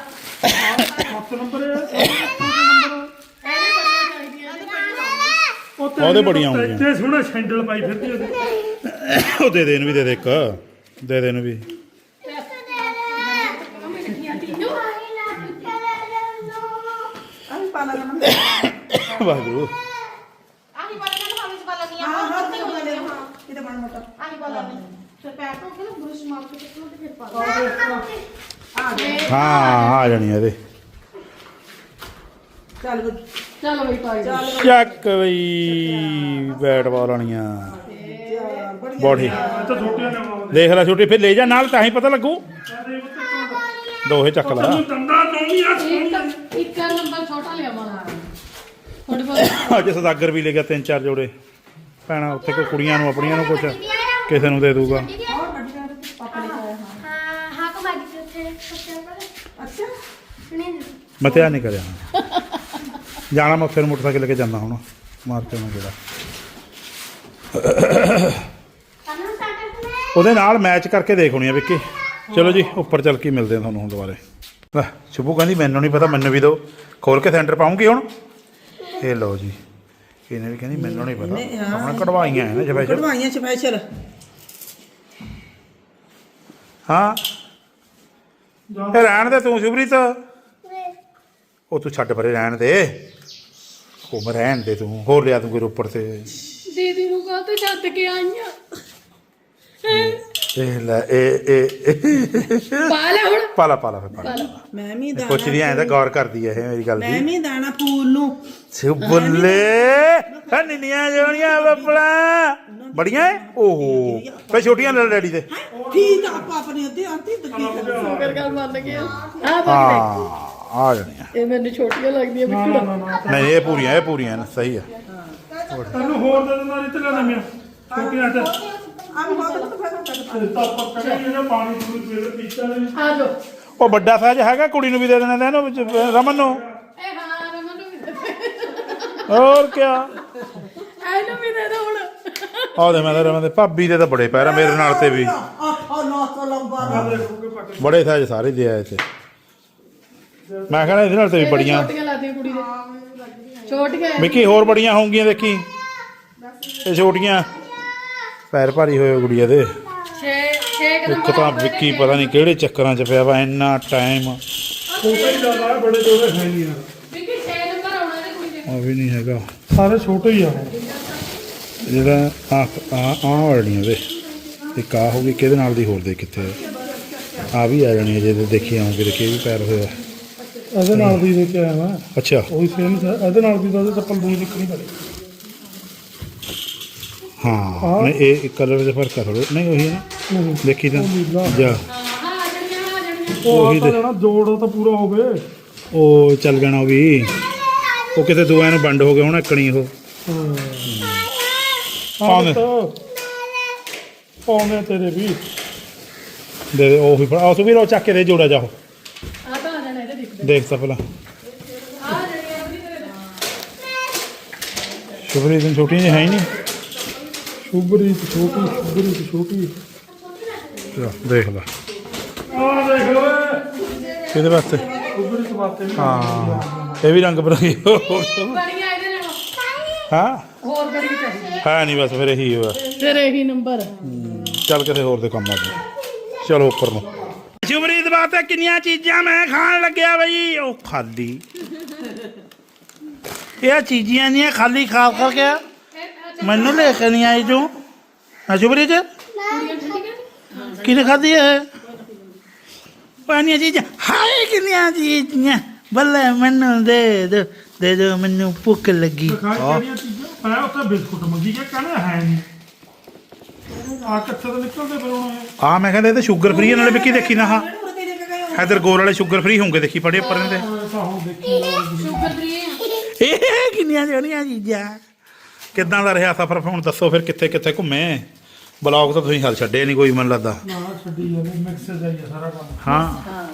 ਹੱਥ ਨੰਬਰ ਹੈ ਇਹਦੇ ਬੜੀਆਂ ਚਾਹੀਦੀਆਂ ਉਹ ਉਹਦੇ ਬੜੀਆਂ ਆਉਂਗੀਆਂ। ਤੇ ਸੋਹਣਾ ਸੈਂਡਲ ਪਾਈ ਫਿਰਦੀ ਉਹਦੇ। ਉਹ ਦੇ ਦੇ ਇਹਨੂੰ ਵੀ ਦੇ ਦੇ ਇੱਕ। ਦੇ ਦੇ ਇਹਨੂੰ ਵੀ। ਵਾਹਿਗੁਰੂ। ਹਾਂ। ਹਾਂ ਤੇ ਬਣ ਮੋਟਾ ਹਾਂ। ਆ ਜਾਣੀ ਇਹਦੇ। ਚੱਲ ਬਈ, ਚਲੋ ਬਈ ਪਾਈ ਦੇ। ਚੱਲ ਚੱਕ ਬਈ ਬੈਟ ਬਾਲ ਵਾਲੀਆਂ ਬੋਡੀ ਤਾਂ ਨੇ ਦੇਖ ਲੈ ਛੋਟੀ ਫਿਰ ਲੈ ਜਾ ਨਾਲ ਤਾਂ ਹੀ ਪਤਾ ਲੱਗੂ ਦੋਹੇ ਚੱਕ ਲਾ ਤੈਨੂੰ ਦੰਦਾਂ ਨਹੀਂ ਆ ਇੱਕ ਇੱਕ ਨੰਬਰ ਛੋਟਾ ਲਿਆਵਾਂਗਾ ਤੁਹਾਡੇ ਕੋਲ ਅੱਜ ਸਦਾਗਰ ਵੀ ਲੈ ਗਿਆ ਤਿੰਨ ਚਾਰ ਜੋੜੇ ਭੈਣਾਂ ਉੱਥੇ ਕੋਈ ਕੁੜੀਆਂ ਨੂੰ ਆਪਣੀਆਂ ਨੂੰ ਕੁਛ ਕਿਸੇ ਨੂੰ ਦੇ ਦੂਗਾ ਹੋਰ ਵੱਡੀ ਗੱਲ ਤੇ ਪਾਪਾ ਨੇ ਪਾਇਆ ਹਾਂ ਹਾਂ ਕੋ ਬਾਜੀ ਉੱਥੇ ਉੱਥੇ ਅੱਛਾ ਨਹੀਂ ਮੈਂ ਧਿਆਨ ਨਹੀਂ ਕਰਿਆ ਜਾਣਾ ਮੈਂ ਫਿਰ ਮੋਟਰਸਾਈਕਲ ਲੈ ਕੇ ਜਾਂਦਾ ਹੁਣ ਮਾਰ ਕੇ ਜਿਹੜਾ ਉਹਦੇ ਨਾਲ ਮੈਚ ਕਰਕੇ ਦੇਖ ਹੋਣੀ ਆ ਵਿੱਕੀ। ਚਲੋ ਜੀ ਉੱਪਰ ਚੱਲ ਕੇ ਮਿਲਦੇ ਆ ਤੁਹਾਨੂੰ ਹੁਣ ਦੁਬਾਰੇ। ਲੈ ਸ਼ੁਭੂ ਕਹਿੰਦੀ ਮੈਨੂੰ ਨਹੀਂ ਪਤਾ ਮੈਨੂੰ ਵੀ ਦਿਓ ਖੋਲ ਕੇ ਸੈਂਟਰ ਪਾਉਂਗੀ ਹੁਣ? ਇਹ ਲਓ ਜੀ ਇਹਨੇ ਵੀ ਕਹਿੰਦੀ ਮੈਨੂੰ ਨਹੀਂ ਪਤਾ ਆਪਣਾ ਕਢਵਾਈਆਂ ਹੈ ਨਾ ਸਪੈਸ਼ਲ ਕਢਵਾਈਆਂ ਸਪੈਸ਼ਲ ਹਾਂ। ਇਹ ਰਹਿਣ ਦੇ ਤੂੰ ਸ਼ੁਭਰੀਤ ਉਹ ਤੂੰ ਛੱਡ ਪਰੇ ਰਹਿਣ ਦੇ। ਉਹ ਮੈਂ ਰਹਿਣ ਦੇ ਤੂੰ ਹੋਰ ਲਿਆ ਤੂੰ ਕੋਈ ਉੱਪਰ ਤੇ? ਦੀਦੀ ਨੂੰ ਕਹਾਂ ਤੇ ਛੱਡ ਕੇ ਆਈਆਂ? ਇਹ ਲੈ ਇਹ ਇਹ ਪਾ ਲੈ ਹੁਣ। ਪਾਲਾ ਪਾਲਾ ਫਿਰ ਪਾਲਾ ਮੈਂ ਵੀ ਦਾਣਾ ਪੁੱਛਦੀ ਐਂ ਤਾਂ ਗੌਰ ਕਰਦੀ ਐ ਇਹ ਮੇਰੀ ਗੱਲ ਮੈਂ ਦੀ ਵੀ ਦਾਣਾ ਫੂਲ ਨੂੰ ਸੁਬੁੱਲੇ ਹੰਨੀਆਂ ਜੋਣੀਆਂ ਬੱਪਲਾ ਬੜੀਆਂ ਐ? ਓਹੋ ਫੇ ਛੋਟੀਆਂ ਲੈ ਡੈਡੀ ਦੇ ਠੀਕ ਆ ਆਪਾਂ ਆਪਣੀ ਅੱਧੀ ਆਂਟੀ ਦੱਕੀ ਸ਼ੁਕਰ ਕਰ ਮੰਨ ਗਿਆ ਆ। ਹਾਂ ਬੱਕਰੇ ਆ ਜਾਣੀਆਂ। ਇਹ ਮੈਨੂੰ ਛੋਟੀਆਂ ਲੱਗਦੀਆਂ ਨਾ ਨਹੀਂ ਇਹ ਪੂਰੀਆਂ ਇਹ ਪੂਰੀਆਂ ਨੇ ਸਹੀ ਆ। ਤੈਨੂੰ ਹੋਰ ਦੇ ਦਿੰਦਾ ਰਿਤ ਲੈ ਨਵੀਆਂ ਛੋਟੀਆਂ ਤੇ ਆ ਵੀ ਬਹੁਤ ਕਰ ਤੇ ਆਪਾਂ ਕਹਿੰਦੇ ਨੇ ਪਾਣੀ ਪੂਰੀ ਪੀਤਾ ਨੇ ਆ ਜਾਓ। ਉਹ ਵੱਡਾ ਸਾਈਜ਼ ਹੈਗਾ ਕੁੜੀ ਨੂੰ ਵੀ ਦੇ ਦੇਣਾ ਲੈ ਇਹਨੂੰ ਵਿੱਚ ਰਮਨ ਨੂੰ ਇਹ ਹਾਂ ਰਮਨ ਨੂੰ ਵੀ ਦੇ ਦੇ ਹੋਰ ਕਿਆ? ਇਹਨੂੰ ਵੀ ਦੇ ਦੋ ਹੁਣ। ਆਹ ਦੇ ਮੈਂ ਤਾਂ ਰਮਨ ਦੇ। ਭਾਬੀ ਦੇ ਤਾਂ ਬੜੇ ਪੈਰ ਆ ਮੇਰੇ ਨਾਲ ਤੇ ਵੀ। ਆ ਆ ਨਾ। ਲੰਬਾ ਬੜੇ ਸਾਈਜ਼ ਸਾਰੇ ਦੇ ਆਏ ਤੇ ਮੈਂ ਕਹਿੰਦਾ ਇਹਦੇ ਨਾਲ ਤੇ ਵੀ ਬੜੀਆਂ। ਛੋਟੀਆਂ ਲਾਦੀਆਂ ਕੁੜੀ ਦੇ। ਛੋਟੀਆਂ। ਵਿੱਕੀ ਹੋਰ ਬੜੀਆਂ ਹੋਣਗੀਆਂ ਦੇਖੀ। ਇਹ ਛੋਟੀਆਂ। ਪੈਰ ਭਾਰੀ ਹੋਏ ਆ ਗੁੜੀਆ ਦੇ। 6 6 ਇੱਕ ਤਾਂ ਵਿੱਕੀ ਪਤਾ ਨਹੀਂ ਕਿਹੜੇ ਚੱਕਰਾਂ 'ਚ ਪਿਆ ਵਾ ਇੰਨਾ ਟਾਈਮ ਛੋਟੇ ਹੀ ਜ਼ਿਆਦਾ ਬੜੇ ਜੋੜੇ ਹੈ ਨਹੀਂ ਯਾਰ ਵਿੱਕੀ 6 ਨੰਬਰ ਆਉਣਾ ਉਹ ਵੀ ਨਹੀਂ ਹੈਗਾ। ਸਾਰੇ ਛੋਟੇ ਹੀ ਆ। ਜਿਹੜਾ ਆ ਆ ਆ ਵਾਲੀਆਂ ਦੇ ਇੱਕ ਆ ਹੋ ਗਈ ਕਿਹਦੇ ਨਾਲ ਦੀ ਹੋਰ ਦੇ ਕਿੱਥੇ ਆ ਵੀ ਆ ਜਾਣੀ ਜੇ ਦੇਖੀ ਆਉਂਗੇ ਕੀ ਵੀ ਪੈਰ ਹੋਇਆ। ਇਹਦੇ ਨਾਲ ਵੀ ਦੇ ਕੇ ਆਇਆ ਮੈਂ। ਅੱਛਾ। ਉਹੀ ਸੇਮ ਇਹਦੇ ਨਾਲ ਵੀ ਤਾਂ ਉਹਦੇ ਚੱਪਲ ਦੂਈ ਨਿਕਲਣੀ ਪੜੀ ਹਾਂ ਨਹੀਂ ਇਹ ਕਲਰ ਦੇ ਫ਼ਰਕ ਆ ਥੋੜੇ ਨਹੀਂ ਉਹੀ ਹੈ ਨਾ। ਦੇਖੀ ਤਾਂ। ਜਾ। ਆ ਆ ਉਹ ਦੇ- ਜੋੜ ਤਾਂ ਪੂਰਾ ਹੋਵੇ ਉਹ ਚੱਲ ਜਾਣਾ ਉਹ ਵੀ। ਉਹ ਕਿਤੇ ਦੋਆਂ ਨੂੰ ਵੰਡ ਹੋ ਗਿਆ ਹੁਣ ਇਕਣੀ ਉਹ। ਪਾਉਂਦੇ। ਪਾਉਂਦੇ ਤੇਰੇ ਵੀ। ਦੇ ਦੇ ਉਹ ਵੀ ਫੜਾ। ਉਹ ਵੀ ਰੋ ਚੱਕ ਕੇ ਦੇ ਜੋੜਾ ਜਾਓ ਆ ਤਾਂ ਆ ਜਾਣਾ ਇਹਦੇ ਦੇਖ ਦੇਖ ਤਾਂ ਪਹਿਲਾਂ। ਆ ਤੇਰੇ ਸ਼ੁਭਰੀ ਦਿਨ ਛੋਟੀਆਂ ਜਿਹੀ ਹੈ ਹੀ ਨਹੀਂ। ਸ਼ੁਭਰੀ ਤੇ ਛੋਟੀ ਸ਼ੁਭਰੀ ਤੇ ਛੋਟੀ। ਚਲੋ, ਦੇਖ ਲੈ। ਆ ਦੇਖ ਲੋ ਕਿਹਦੇ ਵਾਸਤੇ? ਸ਼ੁਭਰੀ ਤੇ ਬਾਤੇ ਵੀ। ਹਾਂ। ਇਹ ਵੀ ਰੰਗ ਬਰੰਗੀ ਹੋ ਗਏ। ਬੜੀਆਂ ਇਹਦੇ ਨਾਲ। ਹਾਂ? ਹੋਰ ਬੜੀ ਚਾਹੀਦੀ ਹੈ। ਨਹੀਂ ਬਸ ਫਿਰ ਇਹੀ ਹੋਇਆ ਤੇਰੇ ਹੀ ਨੰਬਰ। ਚੱਲ ਕਿਸੇ ਹੋਰ ਦੇ ਕੰਮ ਆ ਜੀ ਚਲੋ ਉੱਪਰ ਨੂੰ। ਸ਼ੁਭਰੀਤ ਬਾਤ ਕਿੰਨੀਆਂ ਚੀਜ਼ਾਂ ਮੈਂ ਖਾਣ ਲੱਗਿਆ ਬਈ। ਉਹ ਖਾਲੀ। ਇਹ ਚੀਜ਼ੀਆਂ ਨਹੀਂ ਖਾਲੀ ਖਾ ਖਾ ਕੇ। ਮੈਨੂੰ ਲੈ ਕੇ ਨਹੀਂ ਆਈ ਤੂੰ। ਹਾਂ ਸ਼ੁਭਰੀਤ ਕਿਹਨੇ ਖਾਧੀ ਹੈ ਪਾਣੀਆਂ ਚੀਜ਼ਾਂ। ਹਾਏ ਕਿੰਨੀਆਂ ਚੀਜ਼ਾਂ। ਬੱਲੇ ਮੈਨੂੰ ਦੇ ਦੋ ਦੇ ਦਿਓ ਮੈਨੂੰ ਭੁੱਖ ਲੱਗੀ। ਕਿਹੜੀਆਂ ਚੀਜ਼ਾਂ? ਮੈਂ ਉੱਥੇ ਬਿਸਕੁਟ ਮੰਗੀ ਕਿ ਕਹਿੰਦੇ ਹੈ ਨਹੀਂ। ਆ ਕਿੱਥੇ ਤੋਂ ਨਿਕਲਦੇ ਫਿਰ ਹੁਣ ਇਹ? ਆ ਮੈਂ ਕਹਿੰਦਾ ਇਹ ਤਾਂ ਸ਼ੂਗਰ ਫ੍ਰੀ ਨਾਲੇ ਵਿੱਕੀ ਦੇਖੀ ਨਾ ਹਾਂ। ਹੋਰ ਤੇ ਦੇ ਕੇ ਗਏ ਹੋ। ਇਧਰ ਗੋਲ ਵਾਲੇ ਸ਼ੂਗਰ ਫ੍ਰੀ ਹੋਣਗੇ ਦੇਖੀ ਪੜੇ ਉੱਪਰ ਹੁਣ ਦੇਖੀ। ਸ਼ੂਗਰ ਫ੍ਰੀ ਇਹ ਕਿੰਨੀਆਂ ਜਣੀਆਂ ਚੀਜ਼ਾਂ। ਕਿੱਦਾਂ ਦਾ ਰਿਹਾ ਸਫ਼ਰ? ਹੁਣ ਦੱਸੋ ਫਿਰ ਕਿੱਥੇ ਕਿੱਥੇ ਘੁੰਮੇ? ਬਲੌਗ ਤਾਂ ਤੁਸੀਂ ਹਾਲ ਛੱਡੇ ਨਹੀਂ ਕੋਈ ਮੈਨੂੰ ਲੱਗਦਾ। ਨਾ ਛੱਡੀ ਜਾਂਦੇ ਮਿਕਸ ਜਾਈ ਆ ਸਾਰਾ ਕੰਮ। ਹਾਂ।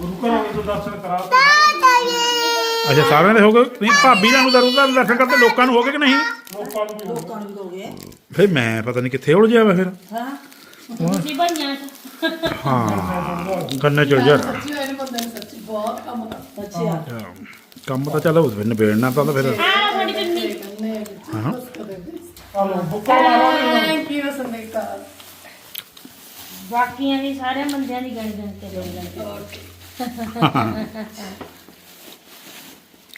ਗੁਰੂ ਘਰਾਂ ਦੇ ਦਰਸ਼ਨ ਕਰਾ ਤੇ ਅੱਛਾ ਸਾਰਿਆਂ ਦੇ ਹੋ ਗਏ? ਨਹੀਂ ਭਾਬੀ ਨਾਲ ਨੂੰ ਦਰੂਗਾ ਦਰਸ਼ਨ ਕਰਦੇ ਲੋਕਾਂ ਨੂੰ ਹੋ ਗਏ ਕਿ ਨਹੀਂ? ਲੋਕਾਂ ਨੂੰ ਵੀ ਹੋ ਲੋਕਾਂ ਨੂੰ ਵੀ ਹੋ ਗਏ। ਫਿਰ ਮੈਂ ਪਤਾ ਨਹੀਂ ਕਿੱਥੇ ਉਲਝਿਆ ਵਾ ਫਿਰ। ਹਾਂ। ਤੁਸੀਂ ਬਣੀਆਂ ਹਾਂ ਜਾ। ਸੱਚੀ ਹੋਏ ਨੇ ਬੰਦੇ ਨੇ ਸੱਚੀ ਬਹੁਤ ਕੰਮ ਕਰਦਾ। ਅੱਛਾ ਕੰਮ ਤਾਂ ਚੱਲ ਉਸ ਵੇਲੇ ਨਿਬੇੜਨਾ ਤਾਂ ਫਿਰ। ਆ ਤੁਹਾਡੀ ਚੁੰਨੀ ਹਾਂ। ਆ ਲੋ ਬੁੱਕਾ ਮਾਰੋ ਥੈਂਕ ਯੂ ਸੰਦੇਕਾ ਬਾਕੀਆਂ ਦੀ ਸਾਰੇ ਬੰਦਿਆਂ ਦੀ ਗਣ ਗਣ ਕੇ ਗਣ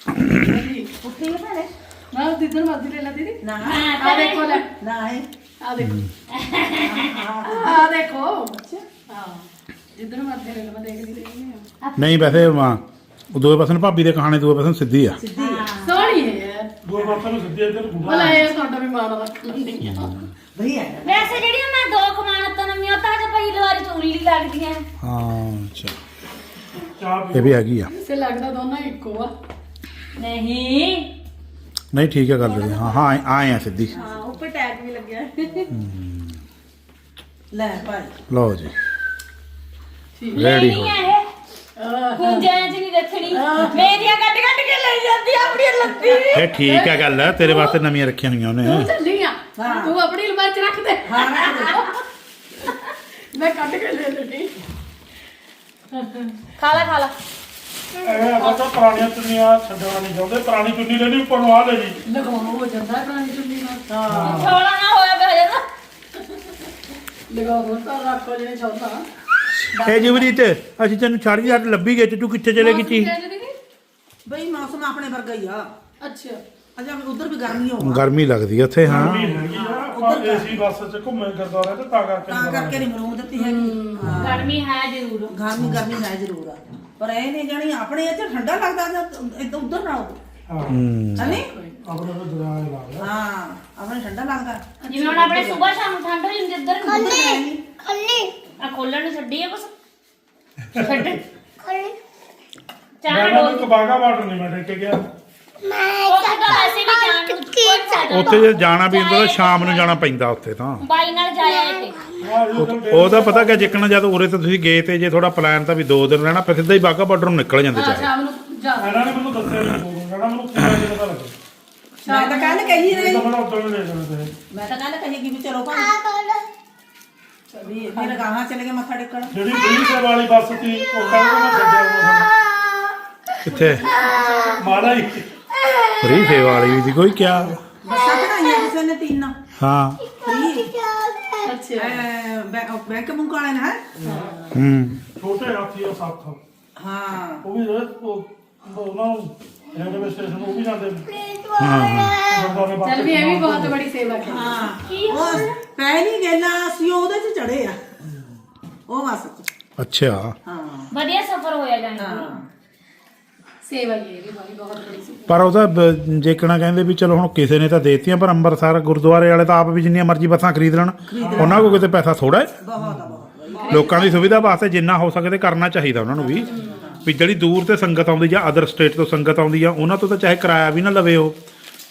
ਉੱਠੀ ਨਾ ਭੈਣੇ ਮੈਂ ਜਿੱਦਣ ਮਰਜ਼ੀ ਲੈ ਲਾ ਦੀਦੀ ਨਾ ਆ ਦੇਖੋ ਲੈ ਨਾ ਹੈ ਆ ਦੇਖੋ ਆ ਦੇਖੋ ਅੱਛਾ ਹਾਂ ਜਿੱਦਣ ਮਰਜ਼ੀ ਲੈ ਲਾ ਮੈਂ ਦੇਖਦੀ ਰਹੀ ਹਾਂ ਨਹੀਂ ਵੈਸੇ ਮਾਂ ਉਹ ਦੋਵੇਂ ਪਾਸੇ ਨੂੰ ਭਾਬੀ ਦੇ ਕਹਾਣੇ ਦੋਵੇਂ ਪਾਸੇ ਨੂੰ ਸਿੱਧੀ ਆ ਸੋਹਣੀ ਹੈ ਯਾਰ ਦੋ ਪਾਸੇ ਨੂੰ ਸਿੱਧੇ ਇੱਧਰ ਗੁੰਡਾ ਭਲਾ ਇਹ ਤੁਹਾਡਾ ਵੀ ਮਾਣ ਲੈਂਦੀ ਆ। ਵਧੀਆ ਵੈਸੇ ਜਿਹੜੀਆਂ ਮੈਂ ਦੋ ਕਮਾਨਤਾਂ ਨਵੀਆਂ ਤਾਂ ਜੇ ਪਹਿਲੀ ਵਾਰੀ ਚੋਰੀ ਲੱਗਦੀਆਂ। ਹਾਂ ਅੱਛਾ। ਚਾਹ ਇਹ ਵੀ ਹੈਗੀ ਆ। ਸੇ ਲੱਗਦਾ ਦੋਨਾਂ ਇੱਕੋ ਆ। ਨਹੀਂ। ਨਹੀਂ ਠੀਕ ਹੈ ਗੱਲ ਤੇਰੀ। ਹਾਂ ਹਾਂ ਆਏ- ਆਏ ਆ ਸਿੱਧੀ। ਹਾਂ ਉੱਪਰ ਟੈਗ ਵੀ ਲੱਗਿਆ। ਲੈ ਭਾਈ। ਲਓ ਜੀ। ਠੀਕ। ਰੈਡੀ ਨਹੀਂ ਹੋ। ਇਹ। ਕੁੰਜਾਂ ਚ ਨਹੀਂ ਰੱਖਣੀ। ਮੇਰੀਆਂ ਕੱਟ ਕੱਟ ਕੇ ਲੈ ਜਾਂਦੀ ਆਪਣੀ ਲੱਤੀ। ਇਹ ਠੀਕ ਹੈ ਗੱਲ ਤੇਰੇ ਵਾਸਤੇ ਨਵੀਆਂ ਰੱਖੀਆਂ ਹੋਈਆਂ ਤੂੰ ਉਹਨੇ ਚੱਲੀ ਆ। ਹਾਂ। ਤੂੰ ਆਪਣੀ ਲਮਾਰੀ ਚ ਰੱਖ ਦੇ। ਹਾਂ ਰੱਖ ਦੇ। ਮੈਂ ਕੱਢ ਕੇ ਲੈ ਲੈਣੀ ਖਾ ਲੈ ਖਾ ਲੈ ਆਪਾਂ ਤਾਂ ਪੁਰਾਣੀਆਂ ਚੁੰਨੀਆਂ ਛੱਡਣਾ ਨਹੀਂ ਚਾਹੁੰਦੇ। ਪੁਰਾਣੀ ਚੁੰਨੀ ਲੈਣੀ ਉੱਪਰ ਨੂੰ ਆ ਲੈ ਜੀ ਲਗਾਉ ਹੋ ਜਾਂਦਾ ਹੈ ਪੁਰਾਣੀ ਚੁੰਨੀ ਨਾਲ। ਹਾਂ। ਥੋੜਾ ਨਾ ਹੋਇਆ ਪਿਆ ਜਦਾ। ਲਗਾਉ ਤਾਂ ਰੱਖੋ ਜਿਹੜੇ ਚਾਹੁੰਦਾ। ਇਹ ਅਸੀਂ ਤੈਨੂੰ ਛਾੜੀ ਜੱਟ ਲੱਭੀ ਗਏ ਤੇ ਤੂੰ ਕਿੱਥੇ ਚਲੇ ਗਈ ਤੀ ਬਈ ਮੌਸਮ ਆਪਣੇ ਵਰਗਾ ਹੀ ਆ। ਅੱਛਾ। ਅਜਾ ਉਧਰ ਵੀ ਗਰਮੀ ਹੋਊਗਾ। ਗਰਮੀ ਲੱਗਦੀ ਆ ਉੱਥੇ ਹਾਂ। ਗਰਮੀ ਹੈਗੀ ਆ ਆਪਾਂ ਏਸੀ ਬੱਸ 'ਚ ਘੁੰਮੇ ਗੁਰਦੁਆਰੇ ਤੇ ਤਾਂ ਕਰਕੇ ਤਾਂ ਨਹੀਂ ਕਰਕੇ ਨਹੀਂ ਮਰੂਮ ਦਿੱਤੀ ਹੈਗੀ। ਹਾਂ ਗਰਮੀ ਹੈ ਜ਼ਰੂਰ। ਗਰਮੀ ਗਰਮੀ ਹੈ ਜ਼ਰੂਰ ਆ। ਪਰ ਇਹ ਨਹੀਂ ਜਾਣੀ ਆਪਣੇ ਇੱਥੇ ਠੰਡਾ ਲੱਗਦਾ ਜਾਂ ਇੱਧਰ ਉਧਰ ਨਾ ਹੋ ਹਾਂ। ਹੂੰ। ਹਨੀ? ਆਪਣੇ ਤੋਂ ਦਰਿਆ ਹੀ ਲਾ ਲਿਆ ਹਾਂ ਆਪਣੇ ਠੰਡਾ ਲੱਗਦਾ। ਜਿਵੇਂ ਹੁਣ ਆਪਣੇ ਸਵੇਰ ਸ਼ਾਮ ਨੂੰ ਠੰਡ ਹੋ ਜਾਂਦੀ ਇੱਧਰ ਉਧਰ ਹੈ ਨਹੀਂ। ਆ ਖੋਲਣ ਨੂੰ ਛੱਡੀ ਆ ਬਸ। ਛੱਡ। ਚਾਹ ਮੈਂ ਡੋਲ ਨਾ ਕਬਾਗਾ ਬਾਰਡਰ ਨਹੀਂ ਮੈਂ ਲੈ ਕੇ ਗਿਆ ਉੱਥੇ ਤਾਂ ਵੈਸੇ ਵੀ ਜਾਣ। ਨੂੰ ਉੱਥੇ ਜੇ ਜਾਣਾ ਵੀ ਹੁੰਦਾ ਤਾਂ ਸ਼ਾਮ ਨੂੰ ਜਾਣਾ ਪੈਂਦਾ ਉੱਥੇ ਤਾਂ। ਬਾਈ ਨਾਲ ਜਾਇਆ ਤੇ ਜੀ ਗਏ। ਉਹਦਾ ਪਤਾ ਕਿ ਜਿੱਕਣਾ ਜਦ ਉਰੇ ਤੇ ਤੁਸੀਂ ਗਏ ਤੇ ਜੇ ਥੋੜਾ ਪਲਾਨ ਤਾਂ ਵੀ 2 ਦਿਨ ਰਹਿਣਾ ਫਿਰ ਸਿੱਧਾ ਹੀ ਬਾਗਾ ਬਾਰਡਰ ਨੂੰ ਨਿਕਲ ਜਾਂਦੇ ਚਾਹੇ। ਸ਼ਾਮ ਨੂੰ ਜਾ। ਇਹਨਾਂ ਨੇ ਮੈਨੂੰ ਦੱਸਿਆ ਨਹੀਂ ਕੋਲ ਕਹਿੰਦਾ ਮੈਨੂੰ ਕਿੰਨਾ ਜਿਹਾ ਪਤਾ ਲੱਗਾ ਮੈਂ ਤਾਂ ਕੱਲ ਕਹੀ ਰਹੀ। ਤਾਂ ਮੈਂ ਉੱਧਰ ਲੈ ਜਾਣਾ ਤੇ। ਮੈਂ ਤਾਂ ਕੱਲ ਕਹੀ ਕਿ ਵੀ ਚਲੋ ਭਾਈ। ਵੀ ਫਿਰ ਗਾਹਾਂ ਚਲੇ ਗਏ ਮੱਥਾ ਟੇਕਣ। ਜਿਹੜੀ ਦਿੱਲੀ ਸੇ ਵਾਲੀ ਬੱਸ ਸੀ ਉਹ ਕਹਿੰਦਾ ਮੈਂ ਛੱਡਿਆ ਕਿੱਥੇ? ਉਹ ਮਾਰਾ ਹੀ। ਫ੍ਰੀ ਸੇਵਾ ਵਾਲੀ ਵੀ ਸੀ ਕੋਈ ਕਿਆ ਬੱਸਾਂ ਚੜਾਈਆਂ ਕਿਸੇ ਨੇ ਤਿੰਨ ਹਾਂ। ਫ੍ਰੀ? ਅੱਛਾ। ਬੈਂਕ ਬੁੰਕ ਵਾਲੇ ਨੇ ਹੈਂ? ਹੂੰ। ਛੋਟੇ ਹਾਥੀ ਆ ਸੱਤ। ਹਾਂ। ਉਹ ਵੀ ਜਿਹੜੇ ਉਹ ਉਹਨਾਂ ਨੂੰ ਰੇਲਵੇ ਸਟੇਸ਼ਨ ਉਹ ਵੀ ਜਾਂਦੇ ਹਾਂ ਹਾਂ। ਗੁਰਦੁਆਰੇ ਚੱਲ ਵੀ ਇਹ ਵੀ ਬਹੁਤ ਬੜੀ ਸੇਵਾ ਹੈ ਹਾਂ। ਕੀ ਉਹ ਪਹਿਲੀ ਗੱਲ ਆ ਅਸੀਂ ਉਹਦੇ ਚ ਚੜੇ ਆ। ਉਹ ਬੱਸ। ਚ ਅੱਛਾ। ਹਾਂ। ਵਧੀਆ ਸਫ਼ਰ ਹੋਇਆ ਜਾਣਾ ਹਾਂ। ਸੇਵਾ ਹੀ ਇਹ ਵੀ ਬੜੀ ਬਹੁਤ ਬੜੀ ਸੇਵਾ ਪਰ ਉਹਦਾ ਜੇਕਣਾ ਕਹਿੰਦੇ ਵੀ ਚਲੋ ਹੁਣ ਕਿਸੇ ਨੇ ਤਾਂ ਦੇਤੀਆਂ ਪਰ ਅੰਮ੍ਰਿਤਸਰ ਗੁਰਦੁਆਰੇ ਵਾਲੇ ਤਾਂ ਆਪ ਵੀ ਜਿੰਨੀਆਂ ਮਰਜ਼ੀ ਬੱਸਾਂ ਖਰੀਦ ਲੈਣ। ਉਹਨਾਂ ਕੋਲ ਕਿਤੇ ਪੈਸਾ ਥੋੜਾ ਹੈ। ਬਹੁਤ ਆ ਬਹੁਤ ਲੋਕਾਂ ਦੀ ਸੁਵਿਧਾ ਵਾਸਤੇ ਜਿੰਨਾ ਹੋ ਸਕੇ ਤੇ ਕਰਨਾ ਚਾਹੀਦਾ ਉਹਨਾਂ ਨੂੰ ਵੀ। ਵੀ ਜਿਹੜੀ ਦੂਰ ਤੇ ਸੰਗਤ ਆਉਂਦੀ ਜਾਂ ਅਦਰ ਸਟੇਟ ਤੋਂ ਸੰਗਤ ਆਉਂਦੀ ਆ ਉਹਨਾਂ ਤੋਂ ਤਾਂ ਚਾਹੇ ਕਿਰਾਇਆ ਵੀ ਨਾ ਲਵੇ ਉਹ।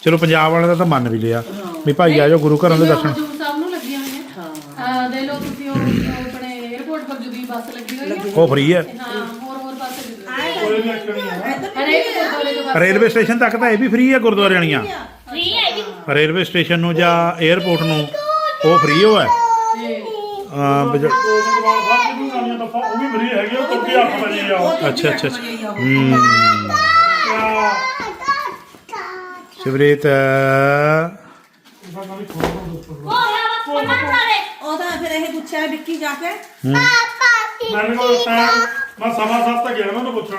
ਚਲੋ ਪੰਜਾਬ ਵਾਲਿਆਂ ਦਾ ਤਾਂ ਮੰਨ ਵੀ ਲਿਆ। ਵੀ ਭਾਈ ਆ ਜਾਓ ਗੁਰੂ ਘਰਾਂ ਦੇ ਦਰਸ਼ਨ। ਸਾਹਿਬ ਨੂੰ ਲੱਗੀਆਂ ਹੋਈਆਂ ਹਾਂ। ਦੇ ਲੋ ਤੁਸੀਂ ਉਹ ਆਪਣੇ 에어ਪੋਰਟ ਪਰ ਜੁਦੀ ਬੱਸ ਲੱਗੀ ਹੋਈ ਹੈ। ਉਹ ਫ੍ਰੀ ਹੈ। ਹਾਂ ਹੋਰ ਹੋਰ ਬੱਸ ਜੁਦੀ ਕੋਈ ਲੱਗਣੀ ਆ ਹਰੇਕ ਗੁਰਦੁਆਰੇ ਤੋਂ ਬੱਸ ਰੇਲਵੇ ਸਟੇਸ਼ਨ ਤੱਕ ਤਾਂ ਇਹ ਵੀ ਫ੍ਰੀ ਹੈ ਗੁਰਦੁਆਰੇ ਵਾਲੀਆਂ। ਫ੍ਰੀ ਹੈ ਵੀ। ਰੇਲਵੇ ਸਟੇਸ਼ਨ ਨੂੰ ਜਾਂ 에ਅਰਪੋਰਟ ਨੂੰ ਉਹ ਫ੍ਰੀ ਹੋ ਹੈ। ਜ- ਸਾਹਿਬ ਜਾਣੀਆਂ ਤਾਂ ਉਹ ਵੀ ਫਰੀ ਹੈਗੀ ਉਹ ਤੁਰਕੀ 8 ਵਜੇ ਆਓ ਅੱਛਾ ਅੱਛਾ ਅੱਛਾ ਹੂੰ ਕਿਆ ਸ਼ਿਵਰੇਤ ਇਹਦਾ ਨਾਲ ਹੀ। ਖੋਲ ਦੋ ਉੱਪਰ ਉਹ ਹੈ ਬਸ ਪਤਾ ਸਾਰੇ। ਉਹ ਤਾਂ ਫਿਰ ਇਹ ਪੁੱਛਿਆ ਵਿੱਕੀ ਜਾ ਕੇ। ਮੈਨੂੰ ਕੋਲ ਟਾਈਮ ਮੈਂ ਸਵਾ ਸੱਤ ਤੱਕ ਗਿਆ ਮੈਨੂੰ ਪੁੱਛਣ।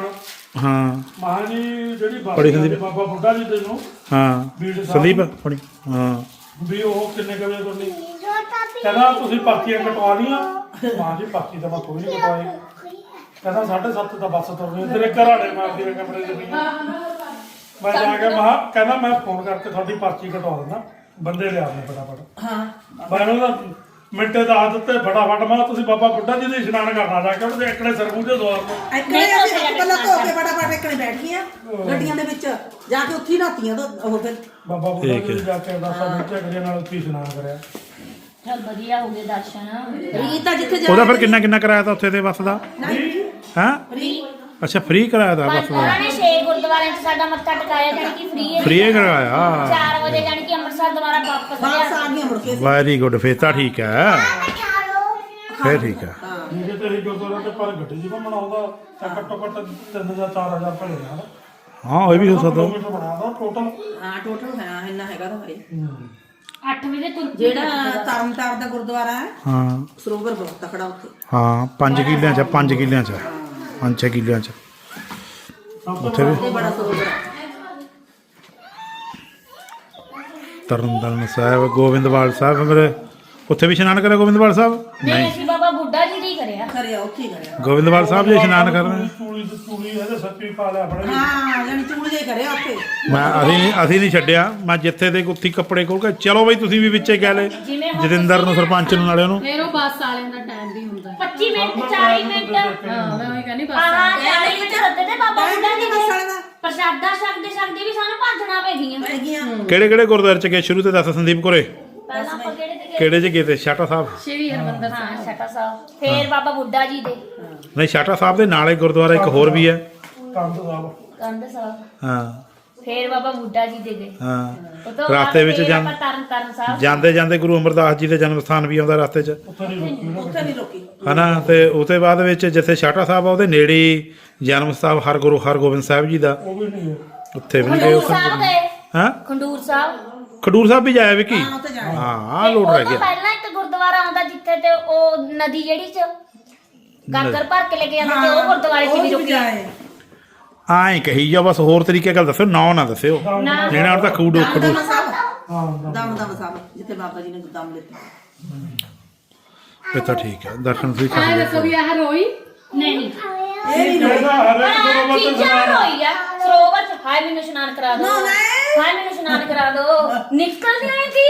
ਹਾਂ। ਮਹਾਂ ਜੀ ਜਿਹੜੀ ਸੰਦੀਪ। ਬਾਬਾ ਬੁੱਢਾ ਜੀ ਦੇ ਨੂੰ ਹਾਂ। ਬੀੜ ਸਾਹਿਬ ਸੰਦੀਪ ਹਾਂ। ਵੀ ਉਹ ਕਿੰਨੇ ਕੁ ਵਜੇ ਤੁਰਨੀ ਕਹਿੰਦਾ ਤੁਸੀਂ ਪਾਰਟੀਆਂ ਕਟਵਾ ਲੀਆਂ ਮਾਂ ਜੀ ਪਾਰਟੀ ਤਾਂ ਮੈਂ ਕੋਈ ਨਹੀਂ ਕਟਵਾਈ। ਕਹਿੰਦਾ 7:30 ਤਾਂ ਬੱਸ ਤੁਰਨੀ ਤੇਰੇ ਘਰਾੜੇ ਮਾਰਦੀ ਨੇ ਕਮਰੇ ਦੇ ਪਈਆਂ ਮੈਂ ਜਾ ਕੇ ਮਹਾ ਕਹਿੰਦਾ ਮੈਂ ਫੋਨ ਕਰਕੇ ਤੁਹਾਡੀ ਪਰਚੀ ਕਟਵਾ ਦਿੰਦਾ। ਬੰਦੇ ਲਿਆ ਦੇ ਫਟਾਫਟ। ਹਾਂ। ਮੈਂ ਉਹਦਾ ਮਿੰਟੇ ਦਾ ਆਦਤ ਤੇ ਫਟਾਫਟ ਮਾ ਤੁਸੀਂ ਬਾਬਾ ਬੁੱਢਾ ਜੀ ਦੇ ਇਸ਼ਨਾਨ ਕਰਨਾ ਜਾ ਕੇ ਉਹਦੇ ਇਕੜੇ ਸਰਬੂ ਦੇ ਦਵਾਰ ਤੋਂ ਇੱਕੜੇ ਅਸੀਂ ਪਹਿਲਾਂ ਧੋ ਕੇ ਫਟਾਫਟ ਇੱਕੜੇ ਬੈਠ ਗਈਆਂ ਗੱਡੀਆਂ ਦੇ ਵਿੱਚ ਜਾ ਕੇ ਉੱਥੇ ਹੀ ਨਹਾਤੀਆਂ ਤਾਂ ਉਹ ਫਿਰ। ਬਾਬਾ ਬੁੱਢਾ ਜੀ ਦੇ ਜਾ ਕੇ ਅਰਦਾਸਾਂ ਵਿੱਚ ਅਗਲੇ ਨਾਲ ਉੱਥੇ ਇਸ਼ਨਾਨ ਕਰਿਆ। ਚਲ ਵਧੀਆ ਹੋ ਗਏ ਦਰਸ਼ਨ। ਰੀਤ ਤਾਂ ਜਿੱਥੇ ਜਾ ਉਹਦਾ ਫਿਰ ਕਿੰਨਾ ਕਿੰਨਾ ਕਰਾਇਆ ਤਾ ਉੱਥੇ ਦੇ ਬੱਸ ਦਾ? ਨਹੀਂ। ਹਾਂ? ਫਰੀ ਅੱਛਾ ਫ੍ਰੀ ਕਰਾਇਆ ਤਾ ਪਰ ਬੱਸ ਦਾ। ਉਹਨਾਂ ਨੇ ਛੇ ਗੁਰਦੁਆਰਿਆਂ 'ਚ ਸਾਡਾ ਮੱਥਾ ਟਿਕਾਇਆ ਜਾਣੀ ਕਿ ਫ੍ਰੀ ਹੈ। ਫ੍ਰੀ ਕਰਾਇਆ। 4 ਵਜੇ ਅੰਮ੍ਰਿਤਸਰ ਦੁਬਾਰਾ ਵਾਪਸ ਲਿਆ ਆ ਗਈਆਂ ਮੁੜ ਕੇ ਵੈਰੀ ਗੁੱਡ ਫੇਰ ਤਾਂ ਠੀਕ ਹੈ। ਫੇਰ ਠੀਕ ਹੈ। ਹਾਂ। ਜੇ ਤੇ ਇਹ ਗੁਰਦੁਆਰੇ ਤੇ ਪਰ ਗੱਡੀ ਜੀ ਘੁੰਮਣਾ ਆਉਂਦਾ ਤਾਂ ਘੱਟੋ ਘੱਟ 3 ਜਾਂ 4000 ਰੁਪਏ ਲੈਣਾ ਹਾਂ ਉਹ ਵੀ ਹੋ ਸਕਦਾ। ਕਿਲੋਮੀਟਰ ਟੋਟਲ ਹਾਂ ਟੋਟਲ ਹੈ ਇੰਨਾ ਹੈਗਾ ਤਾਂ ਭਾਈ 8 ਵਜੇ ਤੁਰ ਜਿਹੜਾ ਤਰਨਤਾਰਨ ਦਾ ਗੁਰਦੁਆਰਾ ਹੈ ਹਾਂ। ਸਰੋਵਰ ਬਹੁਤ ਤਕੜਾ ਉੱਥੇ। ਹਾਂ 5 ਕਿੱਲਿਆਂ ਚ 5 ਕਿੱਲਿਆਂ ਚ 5-6 ਕਿੱਲਿਆਂ ਚ। ਉੱਥੇ ਵੀ ਬੜਾ ਸਰੋਵਰ ਹੈ ਤਰਨਤਾਰਨ ਸਾਹਿਬ ਗੋਬਿੰਦਵਾਲ ਸਾਹਿਬ ਮੇਰੇ ਉੱਥੇ ਵੀ ਇਸ਼ਨਾਨ ਕਰਿਆ ਗੋਬਿੰਦਵਾਲ ਸਾਹਿਬ? ਨਹੀਂ। ਅਸੀਂ ਬਾਬਾ ਬੁੱਢਾ ਜੀ ਦੀ ਕਰਿਆ। ਕਰਿਆ ਉੱਥੇ ਹੀ ਕਰਿਆ। ਗੋਬਿੰਦਵਾਲ ਸਾਹਿਬ ਜੀ ਇਸ਼ਨਾਨ ਕਰ ਰਹੇ ਚੂੜੀ ਤੇ ਚੂੜੀ ਇਹਦੇ ਸੱਪੀ ਪਾ ਲਿਆ ਆਪਣੇ ਹਾਂ ਜਾਨੀ ਚੂੜ ਜੇ ਕਰਿਆ ਉੱਥੇ। ਮੈਂ ਅਸੀਂ ਨਹੀਂ ਅਸੀਂ ਨਹੀਂ ਛੱਡਿਆ। ਮੈਂ ਜਿੱਥੇ ਦੇ ਉੱਥੇ ਕੱਪੜੇ ਖੋਲ ਕੇ ਚਲੋ ਬਈ ਤੁਸੀਂ ਵੀ ਵਿੱਚੇ ਕਹਿ ਲੈ ਜਤਿੰਦਰ ਨੂੰ ਸਰਪੰਚ ਨੂੰ ਨਾਲੇ ਉਹਨੂੰ ਫਿਰ ਉਹ ਬੱਸ ਵਾਲਿਆਂ ਦਾ ਟਾਈਮ ਵੀ ਹੁੰਦਾ ਹੈ। 25 ਮਿੰਟ 40 ਮਿੰਟ। ਹਾਂ ਮੈਂ ਉਹੀ ਕਹਿੰਦੀ ਬੱਸ ਆਹ 40 ਮਿੰਟ ਰੱਦੇ ਤੇ ਬਾਬਾ ਬੁੱਢਾ ਜੀ ਦੇ। ਸਾਲ ਦਾ ਪ੍ਰਸ਼ਾਦਾ ਛਕਦੇ ਛਕਦੇ ਵੀ ਸਾਨੂੰ ਭੱਜਣਾ ਪੈ ਗਈਆਂ। ਹੈਗੀਆਂ ਕਿਹੜੇ ਕਿਹੜੇ ਗੁਰਦੁਆਰੇ ਚ ਗਏ? ਸ਼ੁਰੂ ਤੇ ਦੱਸ ਸੰਦੀਪ ਕੋਰੇ। ਪਹਿਲਾਂ ਆਪਾਂ ਕਿਹੜੇ ਤੇ ਗਏ? ਕਿਹੜੇ ਚ ਗਏ ਤੇ? ਛਾਟਾ ਸਾਹਿਬ? ਸ਼੍ਰੀ ਹਰਮੰਦਰ ਹਾਂ ਛਟਾ ਸਾਹਿਬ। ਫੇਰ ਬਾਬਾ ਬੁੱਢਾ ਜੀ ਦੇ। ਨਹੀਂ ਛਾਟਾ ਸਾਹਿਬ ਦੇ ਨਾਲੇ ਗੁਰਦੁਆਰਾ ਇੱਕ ਹੋਰ ਵੀ ਹੈ। ਕੰਦ ਸਾਹਿਬ। ਕੰਧ ਸਾਹਿਬ। ਹਾਂ। ਫੇਰ ਬਾਬਾ ਬੁੱਢਾ ਜੀ ਦੇ ਗਏ। ਹਾਂ। ਉਹ ਤੋਂ ਬਾਅਦ ਰਾਸਤੇ ਵਿੱਚ ਫੇਰ ਜਾਂ- ਆਪਾਂ ਤਰਨ ਤਰਨ ਸਾਹਿਬ। ਜਾਂਦੇ ਜਾਂਦੇ ਗੁਰੂ ਅਮਰਦਾਸ ਜੀ ਦੇ ਜਨਮ ਸਥਾਨ ਵੀ ਆਉਂਦਾ ਰਸਤੇ 'ਚ। ਉੱਥੇ ਨਹੀਂ ਰੁਕੀ ਨਾ ਉੱਥੇ ਨਹੀਂ ਰੋਕੀ। ਹਨਾ? ਤੇ ਉਹਦੇ ਬਾਅਦ ਵਿੱਚ ਜਿੱਥੇ ਛਾਟਾ ਸਾਹਿਬ ਆ ਉਹਦੇ ਨੇੜੇ ਹੀ ਜਨਮ ਸਥਾਨ ਹਰਗੁਰੂ ਹਰਗੋਬਿੰਦ ਸਾਹਿਬ ਜੀ ਦਾ। ਉਹ ਵੀ ਨਹੀਂ ਹੈ। ਉੱਥੇ ਵੀ ਨਹੀਂ ਗਏ ਖੰਡੂਰ ਉੱਥੇ ਸਾਹਿਬ ਗਏ। ਹਾਂ? ਖੰਡੂਰ ਸਾਹਿਬ। ਖਡੂਰ ਸਾਹਿਬ ਵੀ ਜਾਇਆ ਵਿੱਕੀ? ਹਾਂ ਉੱਥੇ ਜਾਣਾ ਹਾਂ ਆ ਉਹ ਰਹਿ ਗਿਆ। ਪਹਿਲਾਂ ਇੱਕ ਗੁਰਦੁਆਰਾ ਆਉਂਦਾ ਜਿੱਥੇ ਤੇ ਉਹ ਨਦੀ ਜਿਹੜੀ ਚ ਗਾਗਰ ਭਰ ਕੇ ਲੈ ਕੇ ਜਾਂਦੇ ਤੇ ਉਹ ਗੁਰਦੁਆਰੇ ਚ ਵੀ ਰੁਕੇ। ਜਾਏ। ਆਏ ਕਹੀ ਜਾ ਬਸ ਹੋਰ ਤਰੀਕੇ ਗੱਲ ਦੱਸਿਓ ਨਾਂ ਨਾ ਦੱਸਿਓ। ਨਾ ਜਿਹੜਾ ਹੁਣ ਤਾਂ ਖੂਡੂ ਦਮ ਖਡੂ ਦਮ ਸਾਹਿਬ ਹਾਂ ਦਮ ਦਮ ਸਾਹਿਬ ਜਿੱਥੇ ਬਾਬਾ ਜੀ ਨੇ ਦਮ ਲਿੱਤਾ ਇਹ ਤਾਂ ਠੀਕ ਹੈ ਦਰਸ਼ਨ ਤੁਸੀਂ ਆਏ ਕਰ ਦੱਸੋ ਵੀ ਆਹ ਰੋਈ। ਨਹੀਂ ਨਹੀਂ। ਇਹ ਨਹੀਂ ਕਹਿੰਦਾ ਹਰੇ ਸਰੋਵਰ ਤੇ ਚੀਜ਼ਾਂ ਸਨਾਨ ਹੋਈ ਆ? ਸਰੋਵਰ ਚ ਹਾਏ ਮੈਨੂੰ ਇਸ਼ਨਾਨ ਕਰਾ ਦਿਓ ਨਹੀਂ। ਹਾਏ ਮੈਨੂੰ ਇਸ਼ਨਾਨ ਕਰਾ ਦਿਓ ਨਿਕਲ ਨਹੀਂ ਸੀ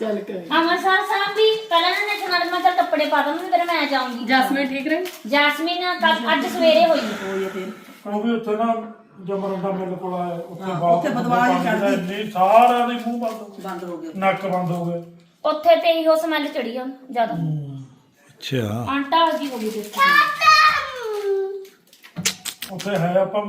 ਚੱਲ ਕੇ ਅੰਮ੍ਰਿਤਸਰ ਸਾਹਿਬ ਵੀ ਪਹਿਲਾਂ ਨੇ ਇਸ਼ਨਾਨ ਮੈਂ ਚੱਲ ਕੱਪੜੇ ਪਾ ਦੂੰਗੀ ਫਿਰ ਮੈਂ ਜਾਊਂਗੀ। ਜਸਮੀਨ ਠੀਕ ਰਹੀ? ਜੈਸਮੀਨ ਕੱਲ੍ਹ- ਅੱਜ ਸਵੇਰੇ ਹੋਈ। ਹੋਈ ਹੈ ਫਿਰ। ਉਹ ਵੀ ਉੱਥੇ ਨਾ ਜਮਰੰਡਾ ਮਿਲ ਕੋਲ ਆਇਆ ਉੱਥੇ ਹਾਂ, ਬਾਹਰ ਉੱਥੇ ਬਦਵਾਲ ਹੀ ਚੜ੍ਹ ਗਈ। ਇੰਨੀ ਸਾਰਿਆਂ ਦੇ ਮੂੰਹ ਬੰਦ ਹੋ ਗਏ, ਬੰਦ ਹੋ ਗਿਆ ਨੱਕ ਬੰਦ ਹੋ ਗਏ। ਉੱਥੇ ਤੇ ਇਹੋ ਸਮੈਲ ਚੜੀ ਆ ਜ਼ਿਆਦਾ। ਅੱਛਾ। ਆਂਟਾ ਜੀ ਹੋ ਗਈ ਦੇਖੋ। ਉੱਥੇ ਹੈ ਆਪਾਂ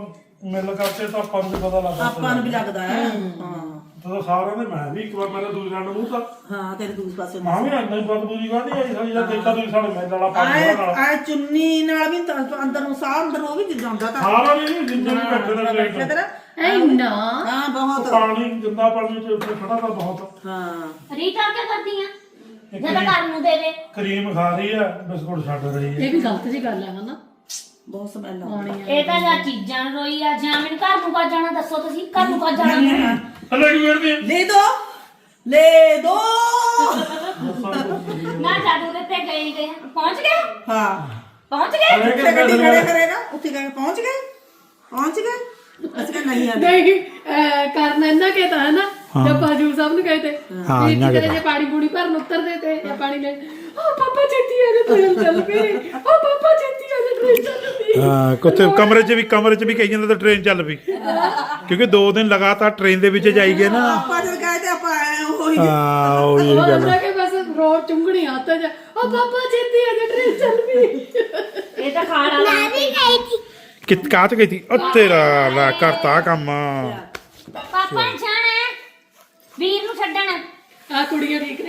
ਮਿਲ ਕਰਕੇ ਤਾਂ ਆਪਾਂ ਨੂੰ ਵੀ ਪਤਾ ਲੱਗਦਾ ਆਪਾਂ ਨੂੰ ਵੀ ਲੱਗਦਾ ਹੈ। ਹਾਂ। ਜਦੋਂ ਸਾਰਿਆਂ ਦੇ ਮੈਂ ਵੀ ਇੱਕ ਵਾਰ ਮੇਰੇ ਦੂਜੇ ਨਾਲ ਮੂੰਹ ਤਾਂ। ਹਾਂ ਤੇਰੇ ਦੂਸਰੇ ਪਾਸੇ ਮਾਂ ਵੀ ਇੰਨਾ ਹੀ ਬਦਬੂ ਜੀ ਕਾਹਦੀ ਆਈ ਸਾਡੀ ਜਦ ਦੇਖਦਾ ਤੁਸੀਂ ਸਾਡੇ ਮੈਲ ਵਾਲਾ ਪਾਣੀ ਆਏ ਨਾਲ ਆਏ ਚੁੰਨੀ ਨਾਲ ਵੀ ਤਾਂ ਅੰਦਰ ਨੂੰ ਸਾਹ ਅੰਦਰ ਉਹ ਵੀ ਜਾਂਦਾ ਤਾਂ। ਸਾਰਾ ਨਹੀਂ ਜਿੰਨੇ ਵੀ ਬੈਠੇ ਨੇ ਤੇਰਾ ਇੰਨਾ। ਹਾਂ ਬਹੁਤ। ਪਾਣੀ ਗੰਦਾ ਪਾਣੀ ਚ ਉੱਥੇ ਖੜਾ ਤਾਂ ਬਹੁਤ। ਹਾਂ। ਰੀਤਾ ਕੀ ਕਰਦੀ ਆ? ਇੱਕ ਜਦੋਂ ਘਰ ਨੂੰ ਦੇਵੇ। ਕਰੀਮ ਖਾ ਰਹੀ ਹੈ ਬਿਸਕੁਟ ਛੱਡ ਰਹੀ ਹੈ ਇਹ ਵੀ ਗਲਤ ਜੀ ਗੱਲ ਹੈ ਹਨਾ? ਬਹੁਤ ਸਮੈਲ ਆਉਂਦੀ ਆਉਣੀ ਆ ਇਹ ਤਾਂ ਜਾਂ ਚੀਜ਼ਾਂ ਨੂੰ ਰੋਈ ਆ ਜਾਂ ਮੈਨੂੰ ਘਰ ਨੂੰ ਕਾ ਜਾਣਾ ਦੱਸੋ ਤੁਸੀਂ ਘਰ ਨੂੰ ਕਾ ਜਾਣਾ ਹਲੇ ਕੀ ਕਰਦੀ ਲੈ ਦੋ ਲੈ ਦੋ। ਨਾ ਜਾਦੂ ਦੇ ਤੇ ਗਏ ਗਏ ਪਹੁੰਚ ਗਏ ਹਾਂ। ਪਹੁੰਚ ਗਏ ਉੱਥੇ ਗੱਡੀ ਖੜੇ ਕਰੇਗਾ। ਉੱਥੇ ਗਏ ਪਹੁੰਚ ਗਏ? ਪਹੁੰਚ ਗਏ? ਅਸੀਂ ਕਿਹਾ ਨਹੀਂ ਆਂਦੇ ਨਹੀਂ ਅਹ, ਕਰਨਾ ਇਹਨਾਂ ਕੇ ਤਾਂ ਹੈ ਨਾ ਜਦ ਬਾਜੂ ਸਾਹਿਬ ਨੂੰ ਕਹੇ ਤੇ। ਹਾਂ, ਇਹਨਾਂ ਕਿਤੇ ਕੇ ਜੇ ਪਾਣੀ ਪੂਣੀ ਭਰਨ ਉਤਰਦੇ ਤੇ ਜਾਂ ਪਾਣੀ ਲੈ ਪਾਪਾ ਆ ਚੱਲ ਪਾਪਾ ਛੇਤੀ ਹਾਂ ਕੁੱਤੇ ਕਮਰੇ 'ਚ ਵੀ ਕਮਰੇ 'ਚ ਵੀ ਕਹੀ ਜਾਂਦਾ ਤਾਂ ਟ੍ਰੇਨ ਚੱਲ ਪਈ ਕਿਉਂਕਿ ਦੋ ਦਿਨ ਲਗਾਤਾਰ ਟ੍ਰੇਨ ਦੇ ਵਿੱਚ ਜਾਈ ਗਏ ਨਾ। ਆਪਾਂ ਜਦ ਗਏ ਤੇ ਆਪਾਂ ਉਹੀ ਹਾਂ ਉਹ। ਇਹ ਉਹ ਗੱਲ ਅੰਦਰ ਕੇ ਬਸ ਰੋ ਚੁੰਗਣੀ ਹੱਥ ਜਾ ਓ ਪਾਪਾ ਛੇਤੀ ਆ ਜਾ ਟ੍ਰੇਨ ਚੱਲ ਪਈ ਇਹ ਤਾਂ ਖਾਣ ਵਾਲਾ ਕਿਤ ਕਾਚ ਗਈ ਸੀ? ਉਹ ਤੇਰਾ ਲੈ ਕਰਤਾ ਕੰਮ। ਪਾਪਾ ਨੇ ਜਾਣਾ ਹੈ। ਵੀਰ ਨੂੰ ਛੱਡਣ। ਆ ਕੁੜੀਆਂ ਠੀਕ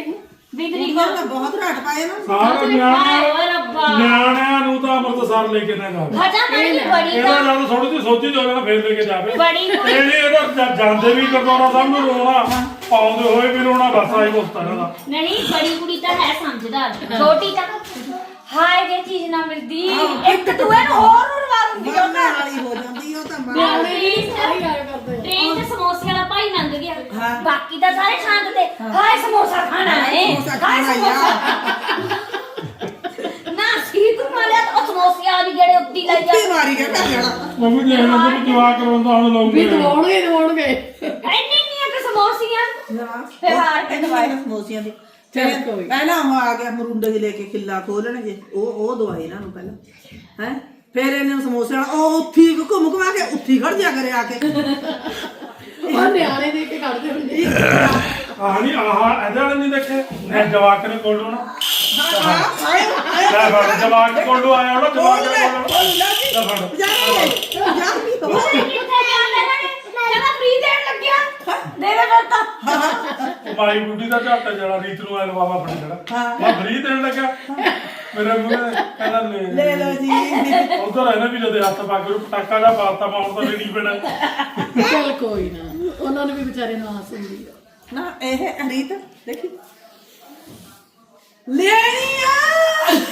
ਨਹੀਂ ਬਿਗੜੀ ਕੁੜੀਆਂ ਤਾਂ ਬਹੁਤ ਰਾਟ ਪਾਏ ਨਾ। ਸਾਰਾ ਹਾਏ ਨਿਆਣਿਆਂ ਓਏ ਰੱਬਾ। ਨਿਆਣਿਆਂ ਨੂੰ ਤਾਂ ਅੰਮ੍ਰਿਤਸਰ ਲੈ ਕੇ ਨਾ ਜਾਵੇ। ਹਜਾ ਬੜੀ ਬੜੀ ਇਹਦਾ ਦਾ ਜਦ ਥੋੜੀ ਜਿਹੀ ਸੋਚੀ ਜਾਵੇ ਨਾ ਫੇਰ ਲੈ ਕੇ ਜਾਵੇ। ਬੜੀ ਕੁੜੀ ਇਹ ਨਹੀਂ ਇਹਦਾ ਜਾ- ਜਾਂਦੇ ਵੀ ਗੁਰਦੁਆਰਾ ਸਾਹਿਬ ਨੂੰ ਰੋਣਾ ਆਉਂਦੇ ਹੋਏ ਵੀ ਰੋਣਾ ਬਸ ਆਈ ਉਸ ਤਰ੍ਹਾਂ ਦਾ ਨਹੀਂ ਬੜੀ ਕੁੜੀ ਤਾਂ ਹੈ ਸਮਝਦਾਰ। ਛੋਟੀ ਤਾਂ ਹਾਏ ਜੇ ਚੀਜ਼ ਨਾ ਮਿਲਦੀ ਇੱਕ ਦੂਏ ਨੂੰ ਹੋਰ ਰਵਾ ਦਿੰਦੀ ਉਹ ਮਰਨ ਤਾਂ ਵਾਲੀ ਹੋ ਜਾਂਦੀ ਉਹ ਤਾਂ ਮਰਨ ਟ੍ਰੇਨ ਸਹੀ ਗੱਲ ਕਰਦੇ ਆ। ਟ੍ਰੇਨ 'ਚ ਸਮੋਸੇ ਵਾਲਾ ਭਾਈ ਲੰਘ ਗਿਆ। ਹਾਂ। ਬਾਕੀ ਤਾਂ ਸਾਰੇ ਸ਼ਾਂਤ ਤੇ ਹਾਏ ਸਮੋਸਾ ਖਾਣਾ। ਹੈ। ਸਮੋਸਾ ਹਾਏ ਖਾਣਾ ਸਮੋਸਾ ਨਾ ਸੀ ਤੂੰ ਮਾਲਿਆ ਤਾਂ ਉਹ ਸਮੋਸੇ ਆ ਵੀ ਜਿਹੜੇ ਉੱਤੀ ਲਾਈ ਕੀ ਜਾ ਮਾਰੀ ਗਿਆ ਘਰ ਜਾਣਾ ਉਹ ਵੀ ਦੇਖ ਲੈਂਦੇ ਵੀ ਜਵਾਕ ਕਰਾਉਂਦਾ ਹੁਣ ਵੀ ਲਾਉਂਗੇ ਦਵਾਉਣਗੇ ਦਵਾਉਣਗੇ ਐਨੀ ਨਹੀਂ ਕਿ ਸਮੋਸੀਆਂ। ਨਾ ਫਿਰ ਹਾਰ ਕੇ ਦਵਾਈ। ਸਮੋਸਿਆਂ ਦੀ। ਚੱਲ ਫਿਰ ਕੋਈ। ਪਹਿਲਾਂ ਉਹ ਆ ਗਿਆ ਮਰੁੰਡੇ ਜਿਹੇ ਲੈ ਕੇ ਖਿੱਲਾ ਖੋਲਣਗੇ। ਉਹ ਉਹ ਦਵਾਈ ਇਹਨਾਂ ਨੂੰ ਪਹਿਲਾਂ। ਹੈ? ਫਿਰ ਇਹਨਾਂ ਨੂੰ ਸਮੋਸੇ ਵਾਲਾ ਉਹ ਉੱਥੀ ਘੁੰਮ ਘੁਮਾ ਕੇ ਉੱਥੀ ਖੜ ਜਾ ਕਰੇ ਆ ਕੇ। ਉਹ ਨਿਆਣੇ ਦੇ ਕੇ ਕੱਢਦੇ ਹੁੰਦੇ ਆਹ ਨਹੀਂ ਆਹ ਇਹਦੇ ਵਾਲੇ ਨਹੀਂ ਦੇਖੇ? ਇਹ ਜਵਾਕ ਨੇ ਕੋਲੋਂ ਨਾ। ਲੈ ਫੜ ਜਵਾਕ ਕੋਲੋਂ ਆਇਆ ਉਹਦਾ ਜਵਾਕ ਲੈ ਕੋਲੋਂ ਲੈ ਫੜ। ਨੇ ਮਾਈ ਬੁੱਢੀ ਦਾ ਝੱਟ ਜਰਾ ਰੀਤ ਨੂੰ ਐ ਲਵਾਵਾ ਫੜ ਹਾਂ। ਮੈਂ ਫਰੀ ਦੇਣ ਲੱਗਾ ਮੇਰੇ ਮੂਹਰੇ ਕਹਿੰਦਾ ਲੈ। ਲੈ ਲਓ ਜੀ। ਉਧਰ ਇਹਨੇ ਵੀ ਜਦੇ ਹੱਥ ਪਾ ਕੇ ਪਟਾਕਾ ਦਾ ਪਾਤਾ ਪਾਉਣ ਤਾਂ ਲੈਣੀ ਪੈਣਾ। ਚੱਲ ਕੋਈ ਨਾ। ਉਹਨਾਂ ਨੂੰ ਵੀ ਵਿਚਾਰੇ ਨੂੰ ਆਸ ਹੁੰਦੀ ਆ। ਨਾ ਇਹ ਹਰੀਤ ਦੇਖੀ। ਲੈਣੀ ਆ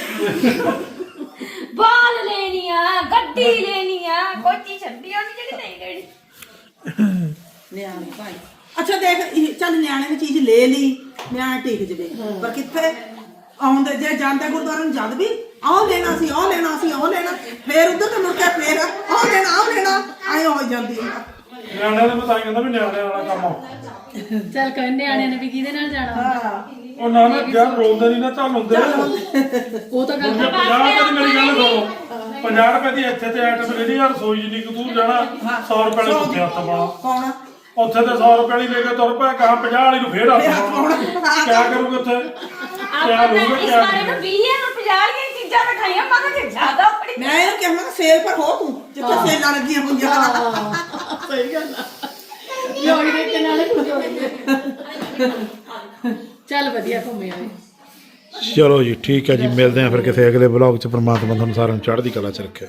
ਬਾਲ ਲੈਣੀ ਆ ਗੱਡੀ ਲੈਣੀ ਆ ਕੋਈ ਚੀਜ਼ ਛੱਡੀ ਉਹ ਨਹੀਂ ਜਿਹੜੀ ਨਹੀਂ ਲੈਣੀ। ਨਿਆਣੇ ਭਾਈ। ਅੱਛਾ ਦੇਖ ਚੱਲ ਨਿਆਣੇ ਨੇ ਚੀਜ਼ ਲੈ ਲਈ ਨਿਆਣੇ ਟਿਕ ਜਵੇ। ਪਰ ਕਿੱਥੇ? ਆਉਂਦੇ ਜੇ ਜਾਂਦੇ ਗੁਰਦੁਆਰੇ ਨੂੰ ਜਦ ਵੀ ਆਹ ਲੈਣਾ ਸੀ ਆਹ ਲੈਣਾ ਸੀ ਆਹ ਲੈਣਾ। ਫੇਰ ਉਧਰ ਤੇ ਮੁੜ ਕੇ ਫੇਰ ਆਹ ਲੈਣਾ ਆਹ ਲੈਣਾ। ਆਏ ਹੋ ਜਾਂਦੀ ਆ। ਨਿਆਣਿਆਂ ਦੇ ਬਤਾਈ ਕਹਿੰਦਾ ਵੀ ਨਿਆਣਿਆਂ ਵਾਲਾ ਕੰਮ ਆ। ਚੱਲ ਕੋਈ ਨਿਆਣਿਆਂ ਨੇ ਵੀ ਕਿਹਦੇ ਨਾਲ ਜਾਣਾ? ਹਾਂ ਉਹ ਨਾ ਨਾ ਯਾਰ ਰੋਂਦੇ ਨਹੀਂ ਨਾ ਚੱਲ ਹੁੰਦੇ। ਉਹ ਤਾਂ ਗੱਲ 50 ਰੁਪਏ ਦੀ ਮੇਰੀ ਗੱਲ ਸੁਣੋ। 50 ਰੁਪਏ ਦੀ ਇੱਥੇ ਤੇ ਆਈਟਮ ਲੈਣੀ ਯਾਰ ਰਸੋਈ ਜਿੰਨੀ ਕੁ ਦੂਰ ਜਾਣਾ 100 ਰੁਪਏ ਦੇ ਉੱਤੇ ਹੱਥ ਪਾਉਣਾ। ਕੌਣ? ਉੱਥੇ ਤੇ 100 ਰੁਪਏ ਵਾਲੀ ਲੈ ਕੇ ਤੁਰ ਪਿਆ ਕਹਾਂ 50 ਵਾਲੀ ਨੂੰ ਫੇਰ ਹੱਥ ਪਾਉਣਾ। ਕਿਆ ਕਰੂਗੇ ਉੱਥੇ? ਆਪਾਂ ਇਸ ਬਾਰੇ ਨੂੰ 20 ਨੂੰ 50 ਦੀਆਂ ਚੀਜ਼ਾਂ ਦਿਖਾਈਆਂ ਮੈਂ ਕਿਹਾ ਜ਼ਿਆਦਾ ਬੜੀ ਮੈਂ ਇਹਨੂੰ ਕਿਹਾ ਮੈਂ ਸੇਲ ਪਰ ਹੋ ਤੂੰ ਜਿੱਥੇ ਸੇਲਾਂ ਲੱਗੀਆਂ ਹੋਈਆਂ। ਹਾਂ। ਸਹੀ ਗੱਲ ਆ। ਲੋਈ ਦੇ ਕੇ ਨਾਲੇ ਗਏ ਚੱਲ ਵਧੀਆ ਘੁੰਮੇ ਆਏ। ਚਲੋ ਜੀ ਠੀਕ ਹੈ ਜੀ ਮਿਲਦੇ ਹਾਂ ਫਿਰ ਕਿਸੇ ਅਗਲੇ ਵਲੌਗ 'ਚ। ਪ੍ਰਮਾਤਮਾ ਤੁਹਾਨੂੰ ਸਾਰਿਆਂ ਨੂੰ ਚੜ੍ਹਦੀ ਕਲਾ 'ਚ ਰੱਖੇ।